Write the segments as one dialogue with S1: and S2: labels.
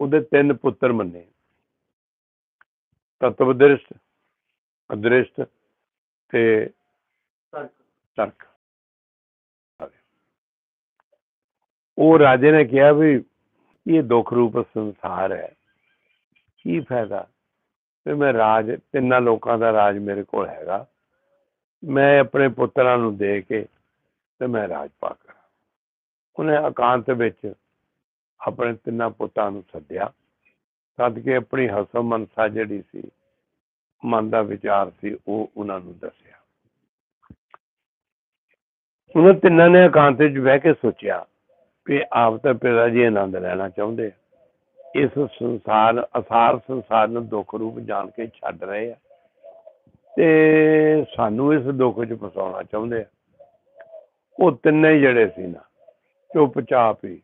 S1: ਉਹਦੇ ਤਿੰਨ ਪੁੱਤਰ ਮੰਨੇ। ਤਤਵਦ੍ਰਿਸ਼ਟ ਅਦ੍ਰਿਸ਼ਟ ਤੇ ਤਰਕ। ਉਹ ਰਾਜੇ ਨੇ ਕਿਹਾ ਵੀ ਇਹ ਦੁੱਖ ਰੂਪ ਸੰਸਾਰ ਹੈ। ਕੀ ਫਾਇਦਾ? ਤੇ ਮੈਂ ਰਾਜ ਤਿੰਨਾਂ ਲੋਕਾਂ ਦਾ ਰਾਜ ਮੇਰੇ ਕੋਲ ਹੈਗਾ। ਮੈਂ ਆਪਣੇ ਪੁੱਤਰਾਂ ਨੂੰ ਦੇ ਕੇ ਤੇ ਮੈਂ ਰਾਜ ਪਾ ਕਰਾਂ। ਉਹਨੇ ਇਕਾਂਤ ਵਿੱਚ ਆਪਣੇ ਤਿੰਨਾਂ ਪੁੱਤਾਂ ਨੂੰ ਸੱਦਿਆ। ਸੱਦ ਕੇ ਆਪਣੀ ਹਸਮ ਮਨਸਾ ਜਿਹੜੀ ਸੀ, ਮਨ ਦਾ ਵਿਚਾਰ ਸੀ, ਉਹ ਉਹਨਾਂ ਨੂੰ ਦੱਸਿਆ। ਉਹਨਾਂ ਤਿੰਨਾਂ ਨੇ ਇਕਾਂਤ ਵਿੱਚ ਬਹਿ ਕੇ ਸੋਚਿਆ ਵੀ ਆਪ ਤਾਂ ਪਿਤਾ ਜੀ ਆਨੰਦ ਲੈਣਾ ਚਾਹੁੰਦੇ ਇਸ ਸੰਸਾਰ, ਅਸਾਰ ਸੰਸਾਰ ਨੂੰ ਦੁੱਖ ਰੂਪ ਜਾਣ ਕੇ ਛੱਡ ਰਹੇ ਆ। ਤੇ ਸਾਨੂੰ ਇਸ ਦੁੱਖ 'ਚ ਫਸਾਉਣਾ ਚਾਹੁੰਦੇ ਆ। ਉਹ ਤਿੰਨੇ ਹੀ ਜਿਹੜੇ ਸੀ ਨਾ, ਚੁੱਪਚਾਪ ਹੀ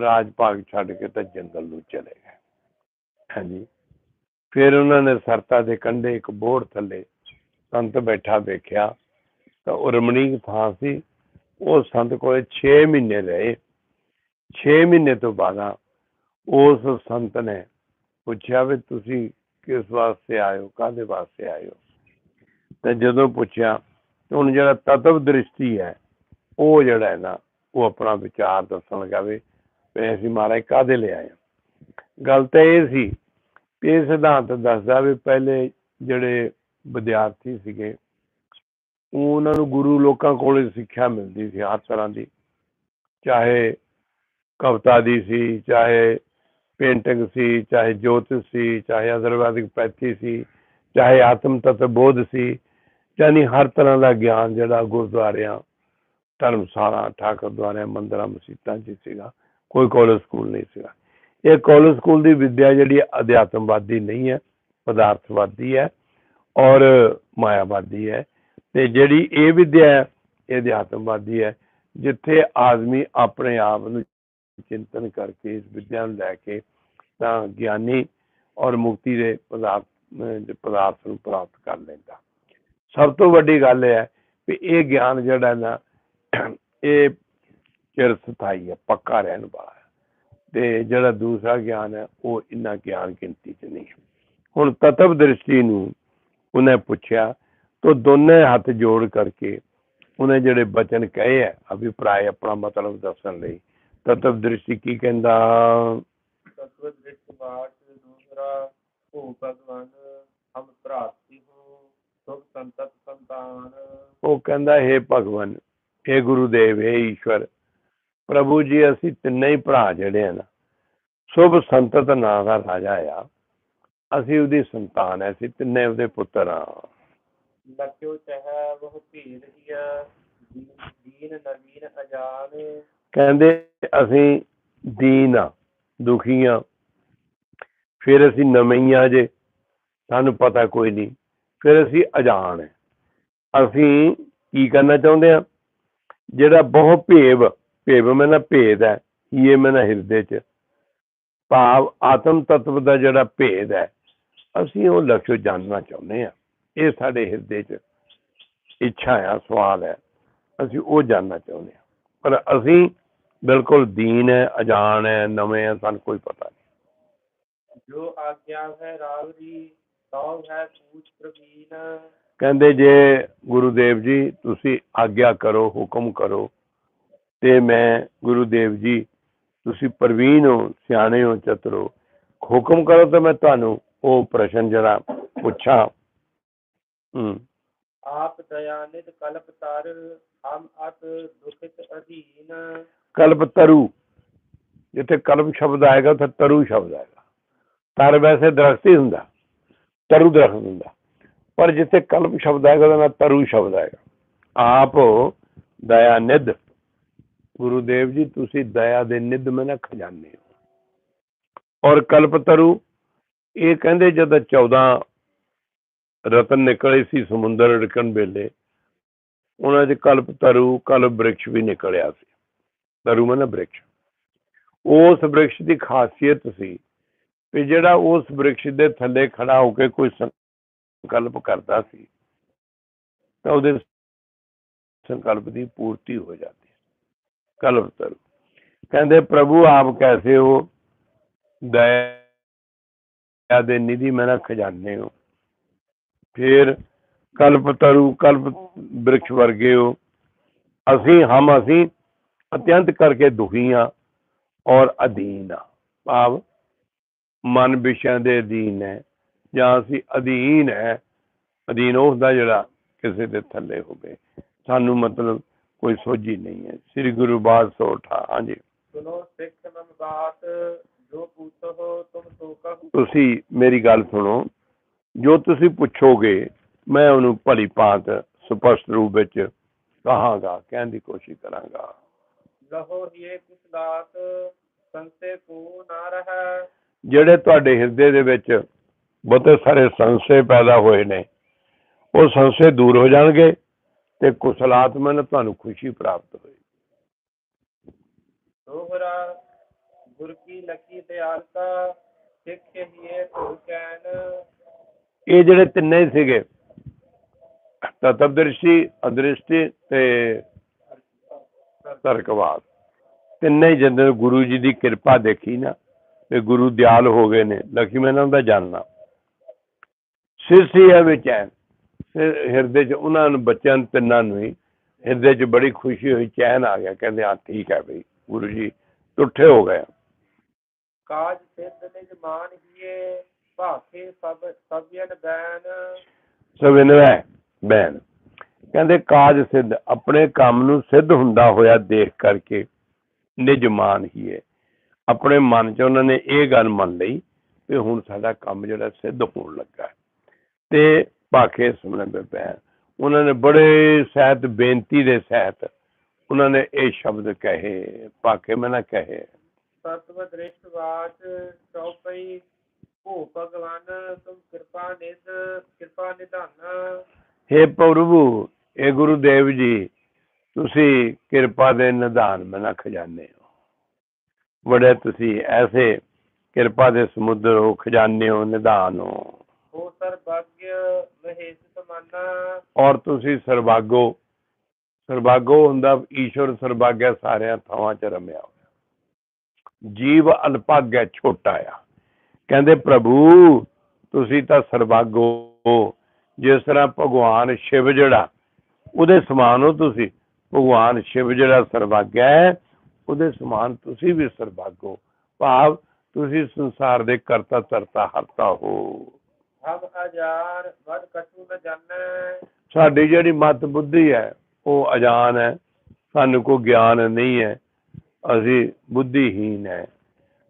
S1: ਰਾਜ ਭਾਗ ਛੱਡ ਕੇ ਤਾਂ ਜੰਗਲ ਨੂੰ ਚਲੇ ਗਏ। ਹਾਂਜੀ। ਫਿਰ ਉਹਨਾਂ ਨੇ ਸਰਤਾ ਦੇ ਕੰਢੇ ਇੱਕ ਬੋੜ ਥੱਲੇ ਸੰਤ ਬੈਠਾ ਵੇਖਿਆ, ਤਾਂ ਉਹ ਰਮਣੀਕ ਥਾਂ ਸੀ। ਉਹ ਸੰਤ ਕੋਲੇ 6 ਮਹੀਨੇ ਰਹੇ। 6 ਮਹੀਨੇ ਤੋਂ ਬਾਅਦ ਉਸ ਸੰਤ ਨੇ ਪੁੱਛਿਆ ਵੀ ਤੁਸੀਂ ਕਿਸ ਵਾਸਤੇ ਆਇਓ ਕਾਹਦੇ ਵਾਸਤੇ ਆਇਓ ਤੇ ਜਦੋਂ ਪੁੱਛਿਆ ਹੁਣ ਜਿਹੜਾ ਤਤਵ ਦ੍ਰਿਸ਼ਟੀ ਹੈ, ਉਹ ਜਿਹੜਾ ਹੈ ਨਾ, ਉਹ ਆਪਣਾ ਵਿਚਾਰ ਦੱਸਣ ਲੱਗਾ ਵੀ ਵੀ ਅਸੀਂ ਮਹਾਰਾਜ ਕਾਹਦੇ ਲਈ ਆਏ ਹਾਂ। ਗੱਲ ਤਾਂ ਇਹ ਸੀ ਵੀ ਇਹ ਸਿਧਾਂਤ ਦੱਸਦਾ ਵੀ ਪਹਿਲੇ ਜਿਹੜੇ ਵਿਦਿਆਰਥੀ ਸੀਗੇ ਉਹਨਾਂ ਨੂੰ ਗੁਰੂ ਲੋਕਾਂ ਕੋਲੇ ਸਿੱਖਿਆ ਮਿਲਦੀ ਸੀ ਹਰ ਤਰ੍ਹਾਂ ਦੀ ਚਾਹੇ ਕਵਿਤਾ ਦੀ ਸੀ, ਚਾਹੇ ਪੇਂਟਿੰਗ ਸੀ, ਚਾਹੇ ਜੋਤਿਸ਼ ਸੀ, ਚਾਹੇ ਅਦਰਵਾਦਿਕ ਪੈਥੀ ਸੀ, ਚਾਹੇ ਆਤਮ ਤਤ ਬੋਧ ਸੀ, ਯਾਨੀ ਹਰ ਤਰ੍ਹਾਂ ਦਾ ਗਿਆਨ ਜਿਹੜਾ ਗੁਰਦੁਆਰਿਆਂ, ਧਰਮਸ਼ਾਲਾ, ਠਾਕਰ ਦੁਆਰਿਆਂ, ਮੰਦਰਾਂ ਮਸੀਤਾਂ 'ਚ ਸੀਗਾ ਕੋਈ ਕਾਲਜ ਸਕੂਲ ਨਹੀਂ ਸੀਗਾ। ਇਹ ਕਾਲਜ ਸਕੂਲ ਦੀ ਵਿੱਦਿਆ ਜਿਹੜੀ ਹੈ ਅਧਿਆਤਮਵਾਦੀ ਨਹੀਂ ਹੈ, ਪਦਾਰਥਵਾਦੀ ਹੈ ਔਰ ਮਾਇਆਵਾਦੀ ਹੈ। ਤੇ ਜਿਹੜੀ ਇਹ ਵਿੱਦਿਆ ਹੈ, ਇਹ ਅਧਿਆਤਮਵਾਦੀ ਹੈ, ਜਿੱਥੇ ਆਦਮੀ ਆਪਣੇ ਆਪ ਨੂੰ ਚਿੰਤਨ ਕਰਕੇ ਇਸ ਵਿੱਦਿਆ ਨੂੰ ਲੈ ਕੇ ਤਾਂ ਗਿਆਨੀ ਔਰ ਮੁਕਤੀ ਦੇ ਪਦਾਰਥ ਪਦਾਰਥ ਨੂੰ ਪ੍ਰਾਪਤ ਕਰ ਲੈਂਦਾ। ਸਭ ਤੋਂ ਵੱਡੀ ਗੱਲ ਇਹ ਹੈ ਵੀ ਇਹ ਗਿਆਨ ਜਿਹੜਾ ਨਾ, ਇਹ ਚਿਰ ਸਥਾਈ ਹੈ ਪੱਕਾ ਰਹਿਣ ਵਾਲਾ ਹੈ। ਤੇ ਜਿਹੜਾ ਦੂਸਰਾ ਗਿਆਨ ਹੈ ਉਹ ਇੰਨਾ ਗਿਆਨ ਗਿਣਤੀ ਚ ਨਹੀਂ ਹੁਣ ਤਤਵ ਦ੍ਰਿਸ਼ਟੀ ਨੂੰ ਉਹਨੇ ਪੁੱਛਿਆ ਤਾਂ ਦੋਨੇ ਹੱਥ ਜੋੜ ਕਰਕੇ ਉਹਨੇ ਜਿਹੜੇ ਬਚਨ ਕਹੇ ਹੈ ਅਭਿਪਰਾਏ ਆਪਣਾ ਮਤਲਬ ਦੱਸਣ ਲਈ ਤਤਵ ਦ੍ਰਿਸ਼ਟੀ ਕੀ ਕਹਿੰਦਾ?
S2: ਤਤਵ ਦ੍ਰਿਸ਼ਟ ਬਾਟ ਦੂਸਰਾ ਭੂ ਭਗਵਾਨ ਹਮ ਪ੍ਰਾਪਤੀ ਹੋ ਸੁਖ ਸੰਤਤ ਸੰਤਾਨ।
S1: ਉਹ ਕਹਿੰਦਾ ਹੈ ਭਗਵਾਨ ਹੈ ਗੁਰੂਦੇਵ ਹੈ ਈਸ਼ਵਰ ਪ੍ਰਭੂ ਜੀ ਅਸੀਂ ਤਿੰਨੇ ਹੀ ਭਰਾ ਜਿਹੜੇ ਆ ਨਾ ਸ਼ੁਭ ਸੰਤਤ ਨਾਂ ਦਾ ਰਾਜਾ ਆ। ਅਸੀਂ ਉਹਦੀ ਸੰਤਾਨ ਐ ਅਸੀਂ ਤਿੰਨੇ ਉਹਦੇ ਪੁੱਤਰ ਆ।
S2: ਲਖਿਓ ਚਹਿ ਬਹੁ ਭੀੜ ਹੀਆ ਦੀਨ ਨਵੀਨ ਅਜਾਨ।
S1: ਕਹਿੰਦੇ ਅਸੀਂ ਦੀਨ ਆ ਦੁਖੀ ਆ। ਫਿਰ ਅਸੀਂ ਨਵਈਆਂ ਜੇ ਸਾਨੂੰ ਪਤਾ ਕੋਈ ਨਹੀਂ। ਫਿਰ ਅਸੀਂ ਅਜਾਣ ਹੈ ਅਸੀਂ ਕੀ ਕਰਨਾ ਚਾਹੁੰਦੇ ਆ? ਜਿਹੜਾ ਬਹੁ ਭੇਵ ਭੇਵ ਮੈਂ ਨਾ ਭੇਦ ਹੈ ਇਹ ਮੈਂ ਨਾ ਹਿਰਦੇ ਚ। ਭਾਵ ਆਤਮ ਤਤਵ ਦਾ ਜਿਹੜਾ ਭੇਦ ਹੈ ਅਸੀਂ ਉਹ ਲਕਸ਼ ਜਾਣਨਾ ਚਾਹੁੰਦੇ ਆ ਇਹ ਸਾਡੇ ਹਿਰਦੇ ਚ ਇੱਛਾ ਆ ਸਵਾਲ ਹੈ। ਅਸੀਂ ਉਹ ਜਾਣਨਾ ਚਾਹੁੰਦੇ ਆ ਪਰ ਅਸੀਂ ਬਿਲਕੁਲ ਦੀਨ ਹੈ ਅਜਾਣ ਹੈ ਨਵੇਂ ਹੈ ਸਾਨੂੰ ਕੋਈ ਪਤਾ ਨਹੀਂ।
S2: ਜੋ ਆਗਿਆ ਹੈ ਰਾਵ ਦੀ ਤਉ ਹੈ ਪੂਛ ਪ੍ਰਵੀਨ।
S1: ਕਹਿੰਦੇ ਜੇ ਗੁਰੂਦੇਵ ਜੀ ਤੁਸੀਂ ਆਗਿਆ ਕਰੋ ਹੁਕਮ ਕਰੋ ਤੇ ਮੈਂ ਗੁਰੂਦੇਵ ਜੀ ਤੁਸੀਂ ਪ੍ਰਵੀਨ ਹੋ ਸਿਆਣੇ ਹੋ ਚਤੁਰ ਹੁਕਮ ਕਰੋ ਤਾਂ ਮੈਂ ਤੁਹਾਨੂੰ ਉਹ ਪ੍ਰਸ਼ਨ ਜਿਹੜਾ ਪੁੱਛਾਂ। ਹੂੰ।
S2: ਆਪ ਦਇਆਨਿਤ ਕਲਪ ਤਰ ਹਮ ਅਤ ਦੁਖਿਤ ਅਧੀਨ।
S1: ਕਲਪ ਤਰੂ। ਜਿੱਥੇ ਕਲਪ ਸ਼ਬਦ ਆਏਗਾ ਉੱਥੇ ਤਰੂ ਸ਼ਬਦ ਆਏਗਾ। ਤਰ ਵੈਸੇ ਦਰਖਤ ਹੀ ਹੁੰਦਾ। ਤਰੂ ਦਰਖਤ ਹੁੰਦਾ। ਪਰ ਜਿੱਥੇ ਕਲਪ ਸ਼ਬਦ ਆਏਗਾ ਉਹਦਾ ਤਰੂ ਸ਼ਬਦ ਆਏਗਾ। ਆਪ ਦਇਆ ਨਿਧ ਗੁਰੂਦੇਵ ਜੀ, ਤੁਸੀਂ ਦਇਆ ਦੇ ਨਿਧ ਮੈਂ ਨਾ ਖਜ਼ਾਨੇ ਹੋ। ਔਰ ਕਲਪ ਤਰੂ, ਇਹ ਕਹਿੰਦੇ ਜਦੋਂ 14 ਰਤਨ ਨਿਕਲੇ ਸੀ ਸਮੁੰਦਰ ਰੜਕਣ ਵੇਲੇ, ਉਹਨਾਂ ਦੇ ਕਲਪ ਤਰੂ, ਕਲਪ ਬ੍ਰਿਕਸ਼ ਵੀ ਨਿਕਲਿਆ ਸੀ। ਤਰੂ ਮਨ ਬ੍ਰਿਕਸ਼। ਉਸ ਬ੍ਰਿਕਸ਼ ਦੀ ਖਾਸੀਅਤ ਸੀ ਵੀ ਜਿਹੜਾ ਉਸ ਬ੍ਰਿਕਸ਼ ਦੇ ਥੱਲੇ ਖੜਾ ਹੋ ਕੇ ਕੋਈ ਸੰਕਲਪ ਕਰਦਾ ਸੀ, ਤਾਂ ਉਹਦੇ ਸੰਕਲਪ ਦੀ ਪੂਰਤੀ ਹੋ ਜਾਂਦੀ ਕਲਪ ਤਰੂ ਕਹਿੰਦੇ, ਪ੍ਰਭੂ, ਆਪ ਕੈਸੇ ਹੋ? ਦਇਆ ਦੇ ਨਿਧੀ ਮੈਂ ਖਜ਼ਾਨੇ ਹੋ। ਫਿਰ ਕਲਪ ਤਰੂ ਕਲਪ ਬ੍ਰਿਕਸ਼ ਵਰਗੇ ਹੋ। ਅਸੀਂ, ਹਮ ਅਸੀਂ ਅਤਿਅੰਤ ਕਰਕੇ ਦੁਖੀ ਹਾਂ ਔਰ ਅਧੀਨ ਆ ਭਾਵ ਮਨ ਵਿਸ਼ਿਆਂ ਦੇ ਅਧੀਨ ਹੈ ਜਾਂ ਅਸੀਂ ਅਧੀਨ ਹੈ। ਅਧੀਨ ਉਹ ਹੁੰਦਾ ਜਿਹੜਾ ਕਿਸੇ ਦੇ ਥੱਲੇ ਹੋਵੇ। ਸਾਨੂੰ ਮਤਲਬ ਕੋਈ ਸੋਝੀ ਨਹੀਂ ਹੈ। ਸ੍ਰੀ ਗੁਰੂ ਬਾਦ ਸੋਠਾ ਹਾਂਜੀ।
S2: ਸੁਨੋ ਸਿੱਖ ਮਮ ਬਾਤ ਜੋ ਪੂਛੋ ਹੋ ਤੁਮ ਸੋ ਕਹੂ।
S1: ਤੁਸੀਂ ਮੇਰੀ ਗੱਲ ਸੁਣੋ। ਜੋ ਤੁਸੀਂ ਪੁੱਛੋਗੇ ਮੈਂ ਉਹਨੂੰ ਭਲੀ ਭਾਂਤ ਸਪਸ਼ਟ ਰੂਪ ਵਿੱਚ ਕਹਾਂਗਾ ਕਹਿਣ ਦੀ ਕੋਸ਼ਿਸ਼ ਕਰਾਂਗਾ।
S2: ਲਹੋ ਦਾਤ ਸੰਸੇ ਕੋ ਨਾ ਰਹਿ।
S1: ਜਿਹੜੇ ਤੁਹਾਡੇ ਹਿਰਦੇ ਦੇ ਵਿੱਚ ਬਹੁਤੇ ਸਾਰੇ ਸੰਸ਼ੇ ਪੈਦਾ ਹੋਏ ਨੇ ਉਹ ਸੰਸ਼ੇ ਦੂਰ ਹੋ ਜਾਣਗੇ। ਤੇ ਕੁਸਲਾਤਮਾ ਨਾਲ ਤੁਹਾਨੂੰ ਖੁਸ਼ੀ ਪ੍ਰਾਪਤ ਹੋਏਗੀ।
S2: ਦੋਹਰਾ ਗੁਰ ਕੀ ਲਕੀ ਦਿਆਲਤਾ ਸਿੱਖ ਹੀਏ
S1: ਇਹ ਜਿਹੜੇ ਤਿੰਨੇ ਸੀਗੇ ਤਤਵਦ੍ਰਿਸ਼ਟੀ ਅਦ੍ਰਿਸ਼ਟੀ ਤੇ ਤਰਕਵਾਦ। ਤਿੰਨੇ ਜਦੋਂ ਗੁਰੂ ਜੀ ਦੀ ਕਿਰਪਾ ਦੇਖੀ ਨਾ ਤੇ ਗੁਰੂ ਦਿਆਲ ਹੋ ਗਏ ਨੇ ਲక్ష్ਮੀ ਇਹਨਾਂ ਦਾ ਜਾਣਨਾ। ਸਿਰਸੀ ਹੈ ਵਿੱਚ ਹੈ ਹਿਰਦੇ 'ਚ ਉਹਨਾਂ ਨੂੰ ਬੱਚਿਆਂ ਨੂੰ ਤਿੰਨਾਂ ਨੂੰ ਹੀ ਹਿਰਦੇ 'ਚ ਬੜੀ ਖੁਸ਼ੀ ਹੋਈ ਚੈਨ ਆ ਗਿਆ ਕਹਿੰਦੇ ਹਾਂ ਠੀਕ ਹੈ ਬਈ ਗੁਰੂ ਜੀ ਟੁੱਠੇ ਹੋ ਗਏ।
S2: ਕਾਜ ਸਿੱਧ ਨਿਜ ਮਾਨ ਹੀਏ ਭਾਖੇ ਸਭ ਸਭਿਅਨ ਬੈਨ।
S1: ਸਵਿਨਵੈ ਬੈਨ। ਕਹਿੰਦੇ ਕਾਜ ਸਿੱਧ ਆਪਣੇ ਕੰਮ ਨੂੰ ਸਿੱਧ ਹੁੰਦਾ ਹੋਇਆ ਦੇਖ ਕਰਕੇ ਨਿਜਮਾਨ ਹੀ ਹੈ ਆਪਣੇ ਮਨ 'ਚ ਉਹਨਾਂ ਨੇ ਇਹ ਗੱਲ ਮੰਨ ਲਈ ਕਿ ਹੁਣ ਸਾਡਾ ਕੰਮ ਜਿਹੜਾ ਸਿੱਧ ਹੋਣ ਲੱਗਾ। ਤੇ ਭਾਖੇ ਸੁਣਨ ਪੈ ਉਹਨਾਂ ਨੇ ਬੜੇ ਸਹਿਤ ਬੇਨਤੀ ਦੇ ਸਹਿਤ ਉਹਨਾਂ ਨੇ ਇਹ ਸ਼ਬਦ ਕਹੇ ਭਾਖੇ ਮੈਂ ਨਾ ਕਹੇ।
S2: ਸਤਵ ਦ੍ਰਿਸ਼ਟ ਵਾਚ ਚੌਪਈ ਭੋ ਭਗਵਾਨ ਤੁਮ ਕਿਰਪਾ ਨਿਧ ਕਿਰਪਾ ਨਿਧਾਨ।
S1: ਹੇ ਪ੍ਰਭੂ ਇਹ ਗੁਰੂਦੇਵ ਜੀ ਤੁਸੀਂ ਕਿਰਪਾ ਦੇ ਨਿਧਾਨ ਮਨਾ ਖਜ਼ਾਨੇ ਹੋ। ਬੜੇ ਤੁਸੀਂ ਐਸੇ ਕਿਰਪਾ ਦੇ ਸਮੁੰਦਰ ਹੋ ਖਜ਼ਾਨੇ ਹੋ ਨਿਧਾਨ ਹੋ। ਔਰ ਤੁਸੀਂ ਸਰਬਾਗੋ ਸਰਬਾਗੋ ਹੁੰਦਾ ਈਸ਼ਵਰ ਸਰਬਾਗਿਆ ਸਾਰਿਆਂ ਥਾਵਾਂ 'ਚ ਰਮਿਆ ਹੋਇਆ। ਜੀਵ ਅਲਪਾਗ ਛੋਟਾ ਆ। ਕਹਿੰਦੇ ਪ੍ਰਭੂ, ਤੁਸੀਂ ਤਾਂ ਸਰਬਾਗੋ ਜਿਸ ਤਰ੍ਹਾਂ ਭਗਵਾਨ ਸ਼ਿਵ ਜਿਹੜਾ, ਉਹਦੇ ਸਮਾਨ ਹੋ ਤੁਸੀਂ। ਭਗਵਾਨ ਸ਼ਿਵ ਜਿਹੜਾ ਸਰਬਾਗਿਆ ਹੈ, ਉਹਦੇ ਸਮਾਨ ਤੁਸੀਂ ਵੀ ਸਰਬਾਗੋ ਭਾਵ ਤੁਸੀਂ ਸੰਸਾਰ ਦੇ ਕਰਤਾ ਤਰਤਾ ਹਰਤਾ ਹੋ।
S2: ਹਮ ਅਜਾਨ ਵਦ ਕਛੂ ਨ ਜਾਣੈ।
S1: ਸਾਡੀ ਜਿਹੜੀ ਮਤ ਬੁੱਧੀ ਹੈ ਉਹ ਅਜਾਨ ਹੈ। ਸਾਨੂੰ ਕੋਈ ਗਿਆਨ ਨਹੀਂ ਹੈ। ਅਸੀਂ ਬੁੱਧੀਹੀਨ ਹੈ।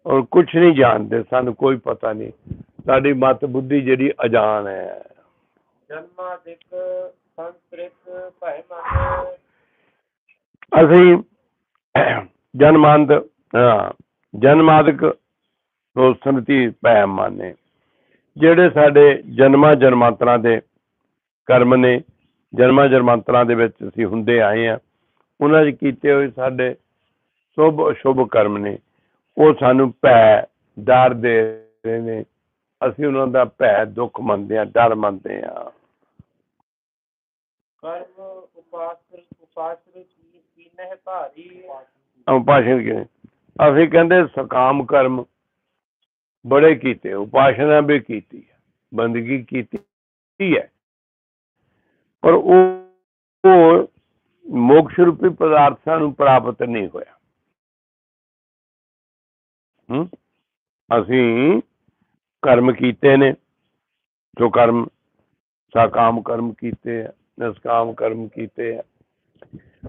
S1: ਔਰ ਕੁਝ ਨਹੀਂ ਜਾਣਦੇ ਸਾਨੂੰ ਕੋਈ ਪਤਾ ਨਹੀਂ। ਸਾਡੀ ਮਤ ਬੁੱਧੀ ਜਿਹੜੀ ਅਜਾਨ ਹੈ।
S2: ਜਨਮਾ ਦਿਕ ਸੰਸਕ੍ਰਿਤ ਭੈ ਮਨ।
S1: ਅਸੀਂ ਜਨਮਾਂਤ ਹਾਂ ਜਨਮਾਦਿਕ ਤੋਂ ਸੰਤੀ ਮਾਨੇ। ਜਿਹੜੇ ਸਾਡੇ ਜਨਮਾਂ ਜਨਮਾਂਤਰਾਂ ਦੇ ਕਰਮ ਨੇ ਜਨਮਾਂ ਜਨਮਾਂਤਰਾਂ ਦੇ ਵਿੱਚ ਅਸੀਂ ਹੁੰਦੇ ਆਏ ਆ ਉਹਨਾਂ 'ਚ ਕੀਤੇ ਹੋਏ ਸਾਡੇ ਸ਼ੁਭ ਅਸ਼ੁਭ ਕਰਮ ਨੇ ਉਹ ਸਾਨੂੰ ਭੈ ਡਰ ਦੇ ਰਹੇ ਨੇ ਅਸੀਂ ਉਹਨਾਂ ਦਾ ਭੈ ਦੁੱਖ ਮੰਨਦੇ ਆ ਡਰ ਮੰਨਦੇ ਆ
S2: ਕਰਮ ਉਪਾਸਰ ਉਪਾਸਰ ਕੀ ਕੀਨਹਿ ਭਾਰੀ।
S1: ਭਾਸ਼ਣ ਕਿ ਅਸੀਂ ਕਹਿੰਦੇ ਸਕਾਮ ਕਰਮ ਬੜੇ ਕੀਤੇ, ਉਪਾਸ਼ਨਾ ਵੀ ਕੀਤੀ ਬੰਦਗੀ ਕੀਤੀ ਹੈ। ਪਰ ਉਹ ਉਹ ਮੋਕਸ਼ ਰੂਪੀ ਪਦਾਰਥਾਂ ਨੂੰ ਪ੍ਰਾਪਤ ਨਹੀਂ ਹੋਇਆ। ਹਮ ਅਸੀਂ ਕਰਮ ਕੀਤੇ ਨੇ, ਜੋ ਕਰਮ, ਸਕਾਮ ਕਰਮ ਕੀਤੇ ਆ ਨਿਸਕਾਮ ਕਰਮ ਕੀਤੇ ਆ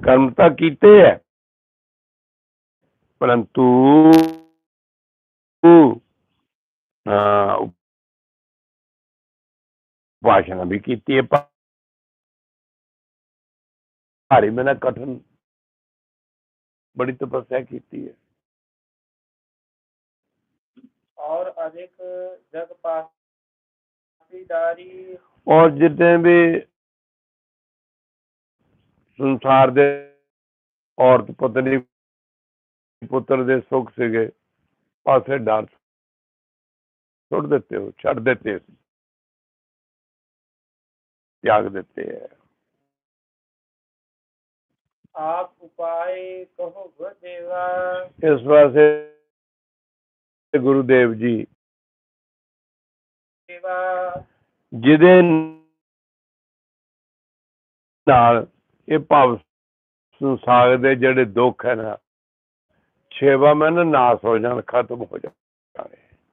S1: ਕਰਮ ਤਾਂ ਕੀਤੇ ਹੈ, ਪਰੰਤੂ ਭਾਸ਼ਣ ਵੀ ਕੀਤੀ ਹੈ ਭਾਰੀ ਮੈਨਾਂ ਕਠਨ ਬੜੀ ਤਪੱਸਿਆ ਕੀਤੀ ਹੈ।
S2: ਔਰ ਅਨੇਕ ਜਗ ਪਾਸੀਦਾਰੀ
S1: ਔਰ ਜਿਤਨੇ ਵੀ ਸੰਸਾਰ ਦੇ ਔਰਤ ਪਤਨੀ ਪੁੱਤਰ ਦੇ ਸੁੱਖ ਸੀਗੇ ਪਾਸੇ ਡਰ ਛੱਡ ਦਿੱਤੇ ਹੋ ਛੱਡ ਦਿੱਤੇ ਤਿਆਗ ਦਿੱਤੇ ਹੈ
S2: आप उपाय कहो ग देवा
S1: ਇਸ ਵਾਸਤੇ ਗੁਰੂਦੇਵ ਜੀ
S2: ਸੇਵਾ
S1: ਜਿਹਦੇ ਨਾਲ ਇਹ ਭਵ ਸੰਸਾਰ ਦੇ ਜਿਹੜੇ ਦੁੱਖ ਹੈ ਨਾ ਛੇਵਾ ਮੈਂ ਨਾ ਨਾਸ ਹੋ ਜਾਣ ਖਤਮ ਹੋ ਜਾਣ ਉਹ ਮਾਤਾ